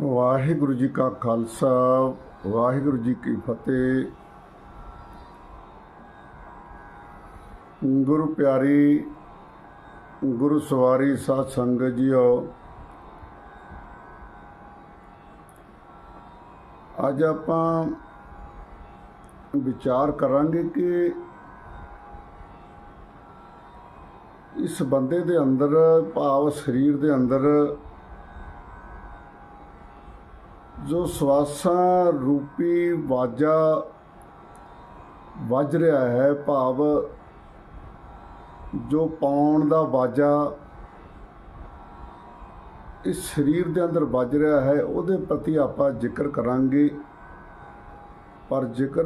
ਵਾਹਿਗੁਰੂ ਜੀ ਕਾ ਖਾਲਸਾ, ਵਾਹਿਗੁਰੂ ਜੀ ਕੀ ਫਤਿਹ। ਗੁਰੂ ਪਿਆਰੀ, ਗੁਰੂ ਸਵਾਰੀ ਸਾਧ ਸੰਗਤ ਜੀਓ, ਅੱਜ ਆਪਾਂ ਵਿਚਾਰ ਕਰਾਂਗੇ ਕਿ ਇਸ ਬੰਦੇ ਦੇ ਅੰਦਰ, ਭਾਵ ਸਰੀਰ ਦੇ ਅੰਦਰ ਜੋ ਸਵਾਸਾਂ ਰੂਪੀ ਵਾਜਾ ਵੱਜ ਰਿਹਾ ਹੈ, ਭਾਵ ਜੋ ਪਾਉਣ ਦਾ ਵਾਜਾ ਇਸ ਸਰੀਰ ਦੇ ਅੰਦਰ ਵੱਜ ਰਿਹਾ ਹੈ, ਉਹਦੇ ਪ੍ਰਤੀ ਆਪਾਂ ਜ਼ਿਕਰ ਕਰਾਂਗੇ। ਪਰ ਜ਼ਿਕਰ,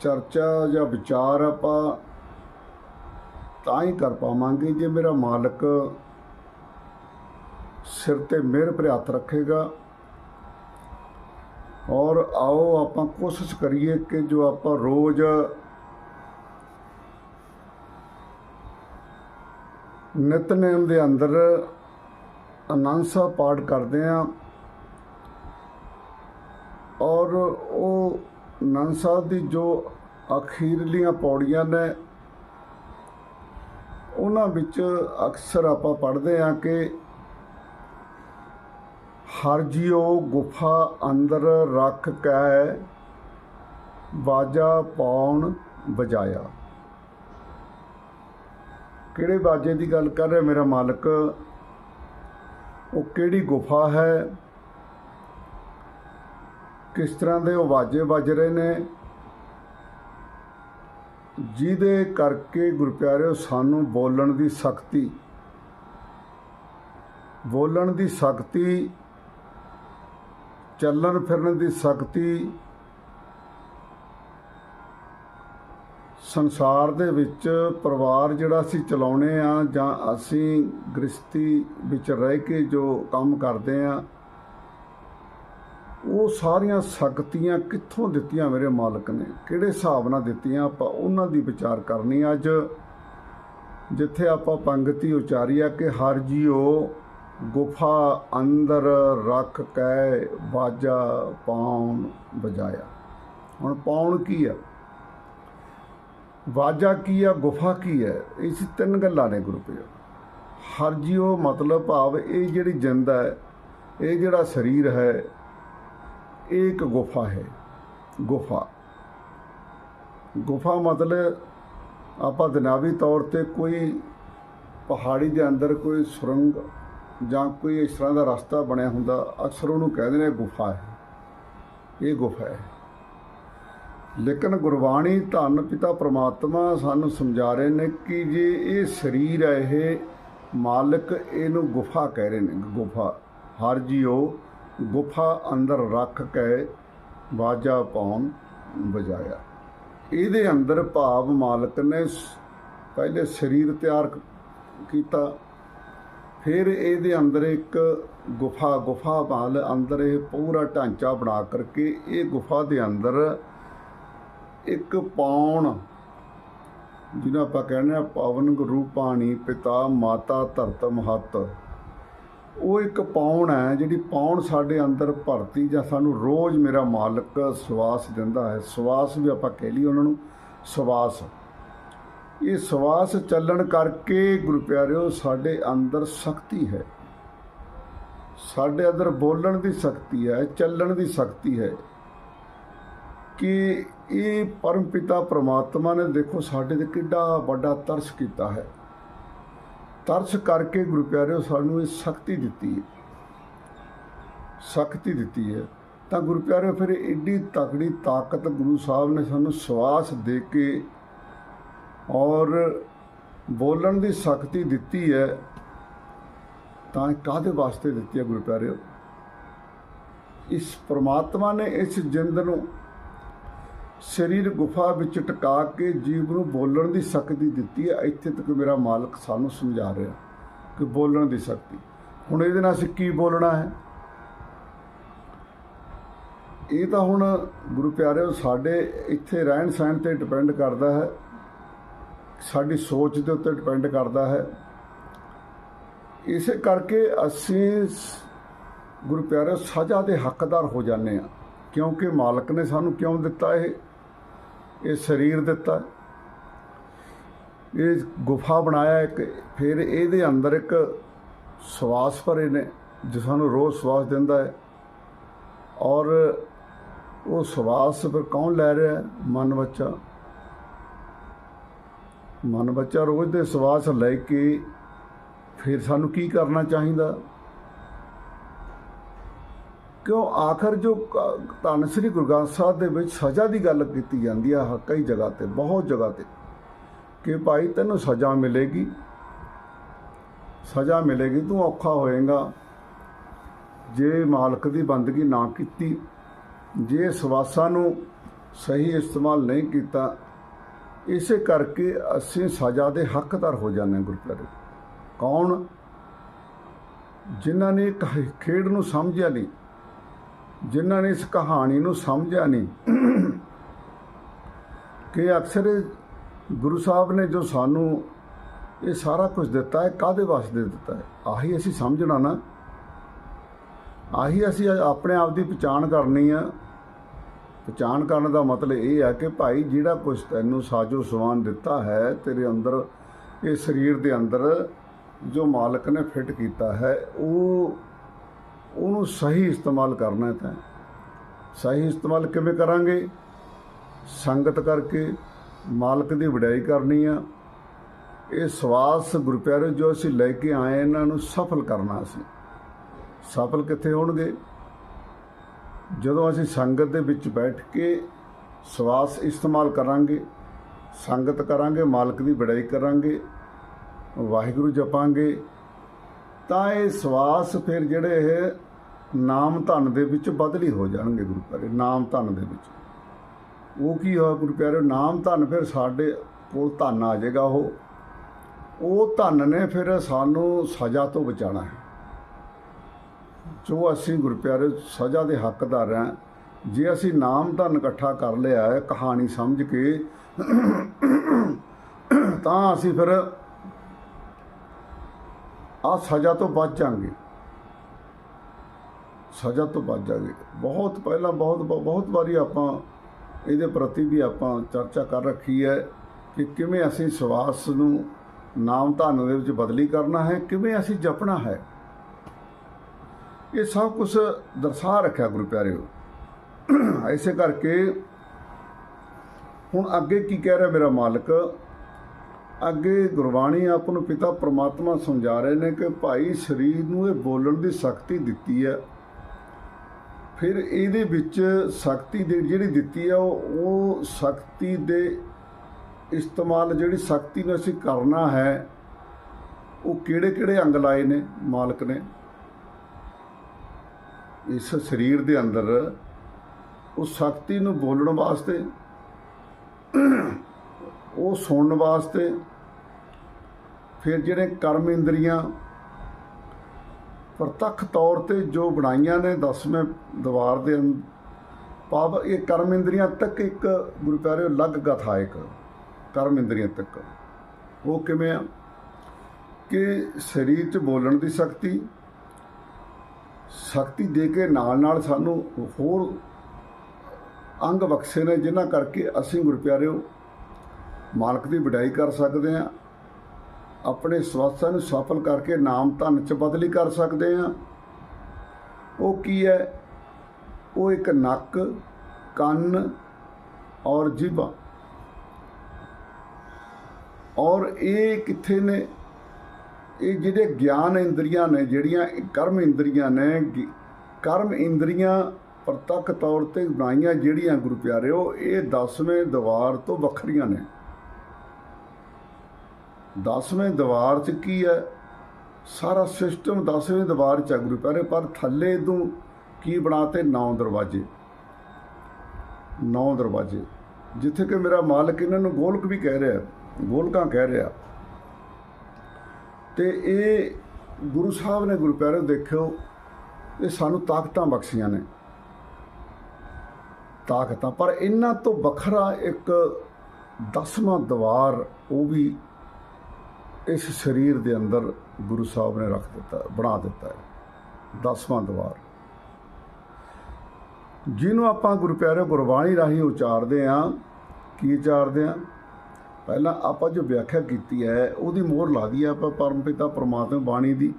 ਚਰਚਾ ਜਾਂ ਵਿਚਾਰ ਆਪਾਂ ਤਾਂ ਹੀ ਕਰ ਪਾਵਾਂਗੇ ਜੇ ਮੇਰਾ ਮਾਲਕ ਸਿਰ ਤੇ ਮਿਹਰ ਭਰੇ ਰੱਖੇਗਾ। ਔਰ ਆਓ ਆਪਾਂ ਕੋਸ਼ਿਸ਼ ਕਰੀਏ ਕਿ ਜੋ ਆਪਾਂ ਰੋਜ਼ ਨਿਤਨੇਮ ਦੇ ਅੰਦਰ ਆਨੰਦ ਸਾਹਿਬ ਪਾਠ ਕਰਦੇ ਆਂ ਔਰ ਉਹ ਆਨੰਦ ਸਾਹਿਬ ਦੀ ਜੋ ਅਖੀਰਲੀਆਂ ਪੌੜੀਆਂ ਨੇ, ਉਹਨਾਂ ਵਿੱਚ ਅਕਸਰ ਆਪਾਂ ਪੜ੍ਹਦੇ ਆਂ ਕਿ ਹਰ ਗੁਫਾ ਅੰਦਰ ਰੱਖ ਕੈ ਬਾਜਾ ਪਾਉਣ ਬਜਾਇਆ ਕਿਹੜੇ ਬਾਜੇ ਦੀ ਗੱਲ ਕਰ ਰਿਹਾ ਮੇਰਾ ਮਾਲਕ? ਉਹ ਕਿਹੜੀ ਗੁਫਾ ਹੈ? ਕਿਸ ਤਰ੍ਹਾਂ ਦੇ ਉਹ ਬਾਜੇ ਵੱਜ ਰਹੇ ਨੇ? ਜਿਹਦੇ ਕਰਕੇ ਗੁਰਪਿਆਰਿਓ ਸਾਨੂੰ ਬੋਲਣ ਦੀ ਸ਼ਕਤੀ ਬੋਲਣ ਦੀ ਸ਼ਕਤੀ ਚੱਲਣ ਫਿਰਨ ਦੀ ਸ਼ਕਤੀ ਸੰਸਾਰ ਦੇ ਵਿੱਚ ਪਰਿਵਾਰ ਜਿਹੜਾ ਅਸੀਂ ਚਲਾਉਣੇ ਆ ਜਾਂ ਅਸੀਂ ਗ੍ਰਸਤੀ ਵਿੱਚ ਰਹਿ ਕੇ ਜੋ ਕੰਮ ਕਰਦੇ ਆ, ਉਹ ਸਾਰੀਆਂ ਸ਼ਕਤੀਆਂ ਕਿੱਥੋਂ ਦਿੱਤੀਆਂ ਮੇਰੇ ਮਾਲਕ ਨੇ? ਕਿਹੜੇ ਹਿਸਾਬ ਨਾਲ ਦਿੱਤੀਆਂ? ਆਪਾਂ ਉਹਨਾਂ ਦੀ ਵਿਚਾਰ ਕਰਨੀ ਅੱਜ। ਜਿੱਥੇ ਆਪਾਂ ਪੰਗਤੀ ਉਚਾਰੀ ਆ ਕਿ ਹਰ ਜੀਓ ਗੁਫਾ ਅੰਦਰ ਰੱਖ ਕੇ ਬਾਜਾ ਪਾਉਣ ਬਜਾਇਆ ਹੁਣ ਪਾਉਣ ਕੀ ਆ? ਵਾਜਾ ਕੀ ਆ, ਗੁਫਾ ਕੀ ਹੈ ਇਸ ਤਿੰਨ ਗੱਲਾਂ ਨੇ ਗੁਰੂ ਪਿਓ ਹਰ ਜੀਓ ਮਤਲਬ ਭਾਵ ਇਹ ਜਿਹੜੀ ਜਿੰਦ ਹੈ, ਇਹ ਜਿਹੜਾ ਸਰੀਰ ਹੈ, ਇਹ ਇੱਕ ਗੁਫਾ ਹੈ। ਗੁਫਾ। ਗੁਫਾ ਮਤਲਬ ਆਪਾਂ ਦੁਨਿਆਵੀ ਤੌਰ ਤੇ ਕੋਈ ਪਹਾੜੀ ਦੇ ਅੰਦਰ ਕੋਈ ਸੁਰੰਗ ਜਾਂ ਕੋਈ ਇਸ ਤਰ੍ਹਾਂ ਦਾ ਰਸਤਾ ਬਣਿਆ ਹੁੰਦਾ, ਅਕਸਰ ਉਹਨੂੰ ਕਹਿੰਦੇ ਨੇ ਗੁਫਾ ਹੈ। ਇਹ ਗੁਫਾ ਹੈ। ਲੇਕਿਨ ਗੁਰਬਾਣੀ ਧੰਨ ਪਿਤਾ ਪ੍ਰਮਾਤਮਾ ਸਾਨੂੰ ਸਮਝਾ ਰਹੇ ਨੇ ਕਿ ਜੇ ਇਹ ਸਰੀਰ ਹੈ, ਇਹ ਮਾਲਕ ਇਹਨੂੰ ਗੁਫਾ ਕਹਿ ਰਹੇ ਨੇ, ਗੁਫਾ। ਹਰ ਜੀਓ ਗੁਫਾ ਅੰਦਰ ਰੱਖ ਕੇ ਬਾਜਾ ਪਾਉਣ ਬਜਾਇਆ। ਇਹਦੇ ਅੰਦਰ ਭਾਵ ਮਾਲਕ ਨੇ ਪਹਿਲੇ ਸਰੀਰ ਤਿਆਰ ਕੀਤਾ ਫਿਰ ਇਹਦੇ ਅੰਦਰ ਇੱਕ ਗੁਫਾ ਗੁਫਾ ਨਾਲ ਅੰਦਰ ਇਹ ਪੂਰਾ ਢਾਂਚਾ ਬਣਾ ਕਰਕੇ ਇਹ ਗੁਫਾ ਦੇ ਅੰਦਰ ਇੱਕ ਪੌਣ ਜਿਹਨਾਂ ਆਪਾਂ ਕਹਿੰਦੇ ਆ ਗੁਰੂ ਪਾਣੀ ਪਿਤਾ ਮਾਤਾ ਧਰਤ ਮਹਤ। ਉਹ ਇੱਕ ਪੌਣ ਹੈ ਜਿਹੜੀ ਪੌਣ ਸਾਡੇ ਅੰਦਰ ਭਰਤੀ ਜਾਂ ਸਾਨੂੰ ਰੋਜ਼ ਮੇਰਾ ਮਾਲਕ ਸਵਾਸ ਦਿੰਦਾ ਹੈ। ਸਵਾਸ ਵੀ ਆਪਾਂ ਕਹਿ ਲਈ ਉਹਨਾਂ ਨੂੰ ਸਵਾਸ। ਇਹ ਸਵਾਸ ਚੱਲਣ ਕਰਕੇ ਗੁਰੂ ਪਿਆਰਿਓ, ਸਾਡੇ ਅੰਦਰ ਸ਼ਕਤੀ ਹੈ। ਸਾਡੇ ਅੰਦਰ ਬੋਲਣ ਦੀ ਸ਼ਕਤੀ ਹੈ, ਚੱਲਣ ਦੀ ਸ਼ਕਤੀ ਹੈ ਕਿ ਇਹ ਪਰਮ ਪਿਤਾ ਪ੍ਰਮਾਤਮਾ ਨੇ ਦੇਖੋ ਸਾਡੇ ਤੇ ਕਿੱਡਾ ਵੱਡਾ ਤਰਸ ਕੀਤਾ ਹੈ। ਤਰਸ ਕਰਕੇ ਗੁਰੂ ਪਿਆਰਿਓ, ਸਾਨੂੰ ਇਹ ਸ਼ਕਤੀ ਦਿੱਤੀ ਹੈ। ਸ਼ਕਤੀ ਦਿੱਤੀ ਹੈ। ਤਾਂ ਗੁਰੂ ਪਿਆਰਿਓ, ਫਿਰ ਏਡੀ ਤਕੜੀ ਤਾਕਤ ਗੁਰੂ ਸਾਹਿਬ ਨੇ ਸਾਨੂੰ ਸਵਾਸ ਦੇ ਕੇ ਔਰ ਬੋਲਣ ਦੀ ਸ਼ਕਤੀ ਦਿੱਤੀ ਹੈ, ਤਾਂ ਇਹ ਕਾਹਦੇ ਵਾਸਤੇ ਦਿੱਤੀ ਹੈ ਗੁਰੂ ਪਿਆਰਿਓ? ਇਸ ਪ੍ਰਮਾਤਮਾ ਨੇ ਇਸ ਜਿੰਦ ਨੂੰ ਸਰੀਰ ਗੁਫਾ ਵਿੱਚ ਟਿਕਾ ਕੇ ਜੀਵ ਨੂੰ ਬੋਲਣ ਦੀ ਸ਼ਕਤੀ ਦਿੱਤੀ ਹੈ। ਇੱਥੇ ਤੱਕ ਮੇਰਾ ਮਾਲਕ ਸਾਨੂੰ ਸਮਝਾ ਰਿਹਾ ਕਿ ਬੋਲਣ ਦੀ ਸ਼ਕਤੀ ਹੁਣ ਇਹਦੇ ਨਾਲ ਅਸੀਂ ਕੀ ਬੋਲਣਾ ਹੈ? ਇਹ ਤਾਂ ਹੁਣ ਗੁਰੂ ਪਿਆਰਿਓ ਸਾਡੇ ਇੱਥੇ ਰਹਿਣ ਸਹਿਣ ਤੇ ਡਿਪੈਂਡ ਕਰਦਾ ਹੈ। ਸਾਡੀ ਸੋਚ ਦੇ ਉੱਤੇ ਡਿਪੈਂਡ ਕਰਦਾ ਹੈ। ਇਸੇ ਕਰਕੇ ਅਸੀਂ ਗੁਰੂ ਪਿਆਰੇ ਸਜ਼ਾ ਦੇ ਹੱਕਦਾਰ ਹੋ ਜਾਂਦੇ ਆ ਕਿਉਂਕਿ ਮਾਲਕ ਨੇ ਸਾਨੂੰ ਕਿਉਂ ਦਿੱਤਾ ਇਹ? ਇਹ ਸਰੀਰ ਦਿੱਤਾ। ਇਹ ਗੁਫਾ ਬਣਾਇਆ ਇੱਕ, ਫਿਰ ਇਹਦੇ ਅੰਦਰ ਇੱਕ ਸਵਾਸ ਭਰੇ ਨੇ, ਜੋ ਸਾਨੂੰ ਰੋਜ਼ ਸਵਾਸ ਦਿੰਦਾ ਹੈ। ਔਰ ਉਹ ਸਵਾਸ ਫਿਰ ਕੌਣ ਲੈ ਰਿਹਾ ਮਨ ਬੱਚਾ ਮਨ ਬੱਚਾ ਰੋਜ਼ ਦੇ ਸਵਾਸ ਲੈ ਕੇ ਫਿਰ ਸਾਨੂੰ ਕੀ ਕਰਨਾ ਚਾਹੀਦਾ? ਕਿਉਂ ਆਖਰ ਜੋ ਧੰਨ ਸ੍ਰੀ ਗੁਰੂ ਗ੍ਰੰਥ ਸਾਹਿਬ ਦੇ ਵਿੱਚ ਸਜ਼ਾ ਦੀ ਗੱਲ ਕੀਤੀ ਜਾਂਦੀ ਹੈ ਕਈ ਜਗ੍ਹਾ ਤੇ, ਬਹੁਤ ਜਗ੍ਹਾ ਤੇ, ਕਿ ਭਾਈ ਤੈਨੂੰ ਸਜ਼ਾ ਮਿਲੇਗੀ। ਸਜ਼ਾ ਮਿਲੇਗੀ, ਤੂੰ ਔਖਾ ਹੋਏਗਾ। ਜੇ ਮਾਲਕ ਦੀ ਬੰਦਗੀ ਨਾ ਕੀਤੀ, ਜੇ ਸਵਾਸਾਂ ਨੂੰ ਸਹੀ ਇਸਤੇਮਾਲ ਨਹੀਂ ਕੀਤਾ ਇਸੇ ਕਰਕੇ ਅਸੀਂ ਸਜ਼ਾ ਦੇ ਹੱਕਦਾਰ ਹੋ ਜਾਂਦੇ ਹਾਂ ਗੁਰਪੁਰਬ ਕੌਣ? ਜਿਨ੍ਹਾਂ ਨੇ ਕ- ਖੇਡ ਨੂੰ ਸਮਝਿਆ ਨਹੀਂ, ਜਿਨ੍ਹਾਂ ਨੇ ਇਸ ਕਹਾਣੀ ਨੂੰ ਸਮਝਿਆ ਨਹੀਂ, ਕਿ ਅਕਸਰ ਗੁਰੂ ਸਾਹਿਬ ਨੇ ਜੋ ਸਾਨੂੰ ਇਹ ਸਾਰਾ ਕੁਝ ਦਿੱਤਾ ਹੈ ਕਾਦੇ ਵਾਸਤੇ ਦਿੱਤਾ ਹੈ? ਆਹੀ ਅਸੀਂ ਸਮਝਣਾ ਨਾ। ਆਹੀ ਅਸੀਂ ਆਪਣੇ ਆਪ ਦੀ ਪਛਾਣ ਕਰਨੀ ਆ। ਪਛਾਣ ਕਰਨ ਦਾ ਮਤਲਬ ਇਹ ਆ ਕਿ ਭਾਈ ਜਿਹੜਾ ਕੁਝ ਤੈਨੂੰ ਸਾਜੋ ਸਮਾਨ ਦਿੱਤਾ ਹੈ, ਤੇਰੇ ਅੰਦਰ, ਇਹ ਸਰੀਰ ਦੇ ਅੰਦਰ ਜੋ ਮਾਲਕ ਨੇ ਫਿੱਟ ਕੀਤਾ ਹੈ, ਉਹ, ਉਹਨੂੰ ਸਹੀ ਇਸਤੇਮਾਲ ਕਰਨਾ ਹੈ ਤਾਂ। ਸਹੀ ਇਸਤੇਮਾਲ ਕਿਵੇਂ ਕਰਾਂਗੇ? ਸੰਗਤ ਕਰਕੇ, ਮਾਲਕ ਦੀ ਵਡਿਆਈ ਕਰਨੀ ਆ। ਇਹ ਸਵਾਸ ਗੁਰਪਿਆਰੇ ਜੋ ਅਸੀਂ ਲੈ ਕੇ ਆਏ, ਇਹਨਾਂ ਨੂੰ ਸਫਲ ਕਰਨਾ ਅਸੀਂ। ਸਫਲ ਕਿੱਥੇ ਹੋਣਗੇ? ਜਦੋਂ ਅਸੀਂ ਸੰਗਤ ਦੇ ਵਿੱਚ ਬੈਠ ਕੇ ਸਵਾਸ ਇਸਤੇਮਾਲ ਕਰਾਂਗੇ, ਸੰਗਤ ਕਰਾਂਗੇ, ਮਾਲਕ ਦੀ ਬੜਾਈ ਕਰਾਂਗੇ, ਵਾਹਿਗੁਰੂ ਜਪਾਂਗੇ, ਤਾਂ ਇਹ ਸਵਾਸ ਫਿਰ ਜਿਹੜੇ ਇਹ ਨਾਮ ਧਨ ਦੇ ਵਿੱਚ ਬਦਲੀ ਹੋ ਜਾਣਗੇ ਗੁਰੂ ਪਿਆਰੇ ਨਾਮ ਧਨ ਦੇ ਵਿੱਚ। ਉਹ ਕੀ ਹੋਇਆ ਗੁਰੂ ਪਿਆਰੇ ਨਾਮ ਧਨ ਫਿਰ ਸਾਡੇ ਕੋਲ ਧਨ ਆ ਜਾਏਗਾ ਉਹ। ਉਹ ਧਨ ਨੇ ਫਿਰ ਸਾਨੂੰ ਸਜ਼ਾ ਤੋਂ ਬਚਾਉਣਾ ਹੈ। ਜੋ ਅਸੀਂ ਗੁਰਪਿਆਰੇ ਸਜ਼ਾ ਦੇ ਹੱਕਦਾਰ ਹਾਂ, ਜੇ ਅਸੀਂ ਨਾਮ ਧਨ ਇਕੱਠਾ ਕਰ ਲਿਆ ਹੈ, ਕਹਾਣੀ ਸਮਝ ਕੇ, ਤਾਂ ਅਸੀਂ ਫਿਰ ਆ ਸਜ਼ਾ ਤੋਂ ਬਚ ਜਾਾਂਗੇ। ਸਜ਼ਾ ਤੋਂ ਬਚ ਜਾਗੇ। ਬਹੁਤ ਪਹਿਲਾਂ ਬਹੁਤ ਬਹੁਤ ਵਾਰੀ ਆਪਾਂ ਇਹਦੇ ਪ੍ਰਤੀ ਵੀ ਆਪਾਂ ਚਰਚਾ ਕਰ ਰੱਖੀ ਹੈ ਕਿ ਕਿਵੇਂ ਅਸੀਂ ਸਵਾਸ ਨੂੰ ਨਾਮ ਧਨ ਦੇ ਵਿੱਚ ਬਦਲੀ ਕਰਨਾ ਹੈ, ਕਿਵੇਂ ਅਸੀਂ ਜਪਣਾ ਹੈ। ਇਹ ਸਭ ਕੁਝ ਦਰਸਾ ਰੱਖਿਆ ਗੁਰੂ ਪਿਆਰਿਓ। ਐਸੇ ਕਰਕੇ ਹੁਣ ਅੱਗੇ ਕੀ ਕਹਿ ਰਿਹਾ ਮੇਰਾ ਮਾਲਕ? ਅੱਗੇ ਗੁਰਬਾਣੀ ਆਪ ਨੂੰ ਪਿਤਾ ਪ੍ਰਮਾਤਮਾ ਸਮਝਾ ਰਹੇ ਨੇ ਕਿ ਭਾਈ ਸਰੀਰ ਨੂੰ ਇਹ ਬੋਲਣ ਦੀ ਸ਼ਕਤੀ ਦਿੱਤੀ ਹੈ। ਫਿਰ ਇਹਦੇ ਵਿੱਚ ਸ਼ਕਤੀ ਦੇ ਜਿਹੜੀ ਦਿੱਤੀ ਹੈ, ਉਹ ਉਹ ਸ਼ਕਤੀ ਦੇ ਇਸਤੇਮਾਲ ਜਿਹੜੀ ਸ਼ਕਤੀ ਨੂੰ ਅਸੀਂ ਕਰਨਾ ਹੈ, ਉਹ ਕਿਹੜੇ ਕਿਹੜੇ ਅੰਗ ਲਾਏ ਨੇ ਮਾਲਕ ਨੇ? ਇਸ ਸਰੀਰ ਦੇ ਅੰਦਰ ਉਸ ਸ਼ਕਤੀ ਨੂੰ ਬੋਲਣ ਵਾਸਤੇ, ਉਹ ਸੁਣਨ ਵਾਸਤੇ, ਫਿਰ ਜਿਹੜੇ ਕਰਮ ਇੰਦਰੀਆਂ ਪ੍ਰਤੱਖ ਤੌਰ ਤੇ ਜੋ ਬਣਾਈਆਂ ਨੇ, ਦਸਵੇਂ ਦੀਵਾਰ ਦੇ ਅੰਦ- ਭਾਵ ਇਹ ਕਰਮ ਇੰਦਰੀਆਂ ਤੱਕ ਇੱਕ ਗੁਰੂ ਪਿਆਰੇ ਅਲੱਗ ਗਥਾ ਇੱਕ, ਕਰਮ ਇੰਦਰੀਆਂ ਤੱਕ। ਉਹ ਕਿਵੇਂ ਆ? ਕਿ ਸਰੀਰ 'ਚ ਬੋਲਣ ਦੀ ਸ਼ਕਤੀ ਸ਼ਕਤੀ ਦੇ ਕੇ ਨਾਲ ਨਾਲ ਸਾਨੂੰ ਹੋਰ ਅੰਗ ਬਖਸ਼ੇ ਨੇ, ਜਿਨ੍ਹਾਂ ਕਰਕੇ ਅਸੀਂ ਗੁਰਪਿਆਰਿਓ ਮਾਲਕ ਦੀ ਵਡਾਈ ਕਰ ਸਕਦੇ ਹਾਂ। ਆਪਣੇ ਸਵਾਸਾਂ ਨੂੰ ਸਫਲ ਕਰਕੇ ਨਾਮ ਧਨ ਚ ਬਦਲੀ ਕਰ ਸਕਦੇ ਹਾਂ। ਉਹ ਕੀ ਹੈ? ਉਹ ਇੱਕ ਨੱਕ, ਕੰਨ ਔਰ ਜੀਭਾ ਔਰ ਇਹ ਕਿੱਥੇ ਨੇ? ਇਹ ਜਿਹੜੇ ਗਿਆਨ ਇੰਦਰੀਆਂ ਨੇ, ਜਿਹੜੀਆਂ ਕਰਮ ਇੰਦਰੀਆਂ ਨੇ ਕਰਮ ਇੰਦਰੀਆਂ ਪ੍ਰਤੱਖ ਤੌਰ ਤੇ ਬਣਾਈਆਂ ਜਿਹੜੀਆਂ ਗੁਰੂ ਪਿਆਰਿਓ, ਇਹ 10ਵੇਂ ਦੀਵਾਰ ਤੋਂ ਵੱਖਰੀਆਂ ਨੇ। 10ਵੇਂ ਦੀਵਾਰ 'ਚ ਕੀ ਹੈ? ਸਾਰਾ ਸਿਸਟਮ 10ਵੇਂ ਦੀਵਾਰ 'ਚ ਹੈ ਗੁਰੂ ਪਿਆਰੇ, ਪਰ ਥੱਲੇ ਤੋਂ ਕੀ ਬਣਾਤੇ? ਨੌ ਦਰਵਾਜ਼ੇ। ਨੌ ਦਰਵਾਜ਼ੇ। ਜਿੱਥੇ ਕਿ ਮੇਰਾ ਮਾਲਕ ਇਹਨਾਂ ਨੂੰ ਗੋਲਕ ਵੀ ਕਹਿ ਰਿਹਾ, ਗੋਲਕਾਂ ਕਹਿ ਰਿਹਾ। ਤੇ ਇਹ ਗੁਰੂ ਸਾਹਿਬ ਨੇ ਗੁਰੂ ਪਿਆਰੇ ਦੇਖਿਓ, ਇਹ ਸਾਨੂੰ ਤਾਕਤਾਂ ਬਖਸ਼ੀਆਂ ਨੇ। ਤਾਕਤਾਂ, ਪਰ ਇਹਨਾਂ ਤੋਂ ਵੱਖਰਾ ਇੱਕ ਦਸਵਾਂ ਦੀਵਾਰ, ਉਹ ਵੀ ਇਸ ਸਰੀਰ ਦੇ ਅੰਦਰ ਗੁਰੂ ਸਾਹਿਬ ਨੇ ਰੱਖ ਦਿੱਤਾ, ਬਣਾ ਦਿੱਤਾ ਹੈ। ਦਸਵਾਂ ਦੀਵਾਰ। ਜਿਹਨੂੰ ਆਪਾਂ ਗੁਰੂ ਪਿਆਰੇ ਗੁਰਬਾਣੀ ਰਾਹੀਂ ਉਚਾਰਦੇ ਆ, ਕੀ ਉਚਾਰਦੇ ਆ? ਪਹਿਲਾਂ ਆਪਾਂ ਜੋ ਵਿਆਖਿਆ ਕੀਤੀ ਹੈ, ਉਹਦੀ ਮੋਹਰ ਲਾ ਦਈਏ ਆਪਾਂ ਪਰਮ ਪਿਤਾ ਪ੍ਰਮਾਤਮਾ ਬਾਣੀ ਦੀ।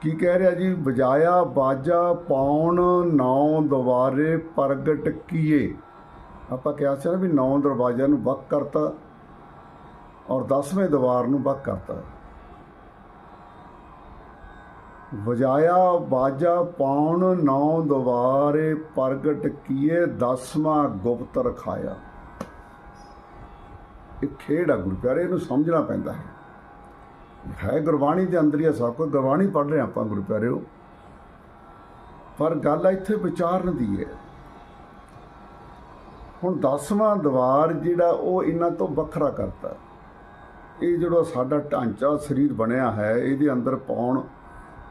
ਕੀ ਕਹਿ ਰਿਹਾ ਜੀ? ਵਜਾਇਆ, ਬਾਜਾ, ਪਾਉਣ ਨੌ ਦਵਾਰੇ, ਪ੍ਰਗਟ ਕੀਏ। ਆਪਾਂ ਕਿਹਾ ਸੀ ਨਾ ਵੀ ਨੌ ਦਰਵਾਜ਼ਿਆਂ ਨੂੰ ਵੱਖ ਕਰਤਾ ਔਰ 10ਵੇਂ ਦਵਾਰ ਨੂੰ ਵੱਖ ਕਰਤਾ। ਵਜਾਇਆ, ਬਾਜਾ, ਪਾਉਣ ਨੌ ਦਵਾਰੇ, ਪ੍ਰਗਟ ਕੀਏ, ਦਸਵਾਂ ਗੁਪਤ ਰਖਾਇਆ। ਇਹ ਖੇਡ ਆ ਗੁਰੂ ਪਿਆਰੇ, ਇਹਨੂੰ ਸਮਝਣਾ ਪੈਂਦਾ ਹੈ। ਹੈ ਗੁਰਬਾਣੀ ਦੇ ਅੰਦਰ ਹੀ ਸਭ ਕੁਝ, ਗੁਰਬਾਣੀ ਪੜ੍ਹ ਰਹੇ ਆਪਾਂ ਗੁਰੂ ਪਿਆਰਿਓ। ਪਰ ਗੱਲ ਇੱਥੇ ਵਿਚਾਰਨ ਦੀ ਹੈ। ਹੁਣ ਦਸਵਾਂ ਦਵਾਰ ਜਿਹੜਾ ਉਹ ਇਹਨਾਂ ਤੋਂ ਵੱਖਰਾ ਕਰਤਾ। ਇਹ ਜਿਹੜਾ ਸਾਡਾ ਢਾਂਚਾ, ਸਰੀਰ ਬਣਿਆ ਹੈ, ਇਹਦੇ ਅੰਦਰ ਪਾਉਣ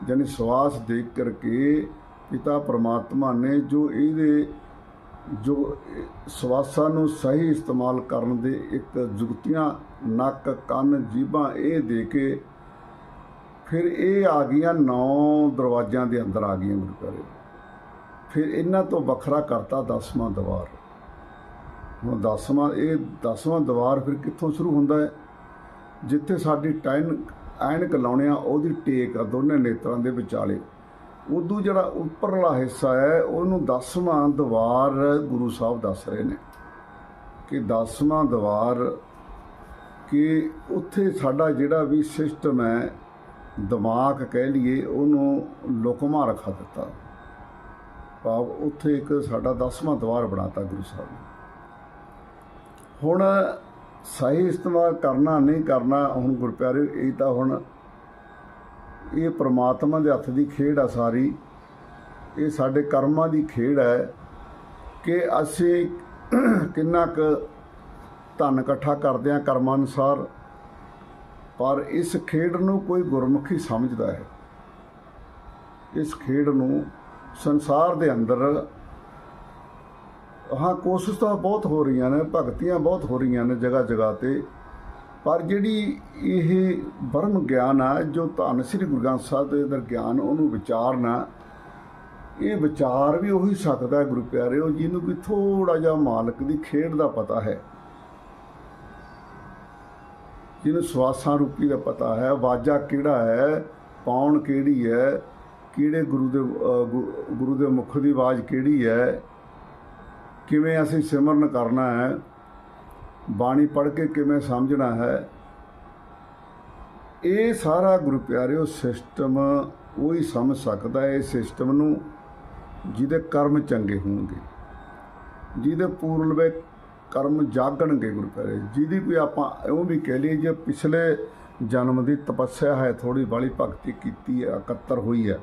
ਜਾਨੀ ਸਵਾਸ ਦੇਖ ਕਰਕੇ ਪਿਤਾ ਪਰਮਾਤਮਾ ਨੇ ਜੋ ਇਹਦੇ ਜੋ ਸਵਾਸਾਂ ਨੂੰ ਸਹੀ ਇਸਤੇਮਾਲ ਕਰਨ ਦੇ ਇੱਕ ਜੁਗਤੀਆਂ, ਨੱਕ, ਕੰਨ, ਜੀਭਾਂ ਇਹ ਦੇ ਕੇ ਫਿਰ ਇਹ ਆ ਗਈਆਂ ਨੌ ਦਰਵਾਜ਼ਿਆਂ ਦੇ ਅੰਦਰ ਆ ਗਈਆਂ ਗੁਰੂ ਘਰੇ ਫਿਰ ਇਹਨਾਂ ਤੋਂ ਵੱਖਰਾ ਕਰਤਾ ਦਸਵਾਂ ਦਵਾਰ। ਹੁਣ ਦਸਵਾਂ, ਇਹ ਦਸਵਾਂ ਦਵਾਰ ਫਿਰ ਕਿੱਥੋਂ ਸ਼ੁਰੂ ਹੁੰਦਾ ਹੈ? ਜਿੱਥੇ ਸਾਡੀ ਟੈਨ ਐਨਕ ਲਾਉਣੇ ਆ, ਉਹਦੀ ਟੇਕ ਆ, ਦੋਨੇ ਨੇਤਰਾਂ ਦੇ ਵਿਚਾਲੇ। ਉਦੋਂ ਜਿਹੜਾ ਉੱਪਰਲਾ ਹਿੱਸਾ ਹੈ, ਉਹਨੂੰ ਦਸਵਾਂ ਦਵਾਰ ਗੁਰੂ ਸਾਹਿਬ ਦੱਸ ਰਹੇ ਨੇ ਕਿ ਦਸਵਾਂ ਦਵਾਰ ਕਿ ਉੱਥੇ ਸਾਡਾ ਜਿਹੜਾ ਵੀ ਸਿਸਟਮ ਹੈ, ਦਿਮਾਗ ਕਹਿ ਲਈਏ, ਉਹਨੂੰ ਲੁਕਮਾ ਰੱਖਾ ਦਿੱਤਾ। ਭਾਵ ਉੱਥੇ ਇੱਕ ਸਾਡਾ ਦਸਵਾਂ ਦਵਾਰ ਬਣਾਤਾ ਗੁਰੂ ਸਾਹਿਬ ਨੇ। ਹੁਣ ਸਹੀ ਇਸਤੇਮਾਲ ਕਰਨਾ ਨਹੀਂ ਕਰਨਾ, ਹੁਣ ਗੁਰਪਿਆਰੇ, ਇਹ ਤਾਂ ਹੁਣ ਇਹ ਪ੍ਰਮਾਤਮਾ ਦੇ ਹੱਥ ਦੀ ਖੇਡ ਆ ਸਾਰੀ। ਇਹ ਸਾਡੇ ਕਰਮਾਂ ਦੀ ਖੇਡ ਹੈ ਕਿ ਅਸੀਂ ਕਿੰਨਾ ਕੁ ਧਨ ਇਕੱਠਾ ਕਰਦੇ ਹਾਂ ਕਰਮਾਂ ਅਨੁਸਾਰ, ਪਰ ਇਸ ਖੇਡ ਨੂੰ ਕੋਈ ਗੁਰਮੁਖੀ ਸਮਝਦਾ ਹੈ। ਇਸ ਖੇਡ ਨੂੰ ਸੰਸਾਰ ਦੇ ਅੰਦਰ ਹਾਂ ਕੋਸ਼ਿਸ਼ ਤਾਂ ਬਹੁਤ ਹੋ ਰਹੀਆਂ ਨੇ, ਭਗਤੀਆਂ ਬਹੁਤ ਹੋ ਰਹੀਆਂ ਨੇ ਜਗ੍ਹਾ ਜਗ੍ਹਾ ਤੇ। ਪਰ ਜਿਹੜੀ ਇਹ ਬ੍ਰਹਮ ਗਿਆਨ ਆ, ਜੋ ਧੰਨ ਸ੍ਰੀ ਗੁਰੂ ਗ੍ਰੰਥ ਸਾਹਿਬ ਦੇ ਅੰਦਰ ਗਿਆਨ, ਉਹਨੂੰ ਵਿਚਾਰਨਾ, ਇਹ ਵਿਚਾਰ ਵੀ ਉਹੀ ਸਕਦਾ ਹੈ ਗੁਰੂ ਪਿਆਰਿਓ, ਜਿਹਨੂੰ ਕਿ ਥੋੜਾ ਜਿਹਾ ਮਾਲਕ ਦੀ ਖੇਡ ਦਾ ਪਤਾ ਹੈ। ਜਿਹਨੂੰ ਸਵਾਸਾਂ ਰੂਪੀ ਦਾ ਪਤਾ ਹੈ, ਵਾਜਾ ਕਿਹੜਾ ਹੈ ਪੌਣ ਕਿਹੜੀ ਹੈ, ਕਿਹੜੇ ਗੁਰੂ ਦੇ ਗੁਰੂ ਦੇ ਮੁਖ ਦੀ ਆਵਾਜ਼ ਕਿਹੜੀ ਹੈ, ਕਿਵੇਂ ਅਸੀਂ ਸਿਮਰਨ ਕਰਨਾ ਹੈ ਬਾਣੀ ਪੜ੍ਹ ਕੇ ਕਿਵੇਂ ਸਮਝਣਾ ਹੈ, ਇਹ ਸਾਰਾ ਗੁਰੂ ਪਿਆਰਿਓ ਸਿਸਟਮ ਉਹੀ ਸਮਝ ਸਕਦਾ ਹੈ, ਇਸ ਸਿਸਟਮ ਨੂੰ ਜਿਹਦੇ ਕਰਮ ਚੰਗੇ ਹੋਣਗੇ, ਜਿਹਦੇ ਪੂਰਨਵੇ ਕਰਮ ਜਾਗਣਗੇ ਗੁਰੂ ਪਿਆਰੇ, ਜਿਹਦੀ ਕੋਈ ਆਪਾਂ ਉਹ ਵੀ ਕਹਿ ਲਈਏ, ਜੇ ਪਿਛਲੇ ਜਨਮ ਦੀ ਤਪੱਸਿਆ ਹੈ ਥੋੜੀ ਬਾਲੀ ਭਗਤੀ ਕੀਤੀ ਹੈ, ਇਕੱਤਰ ਹੋਈ ਹੈ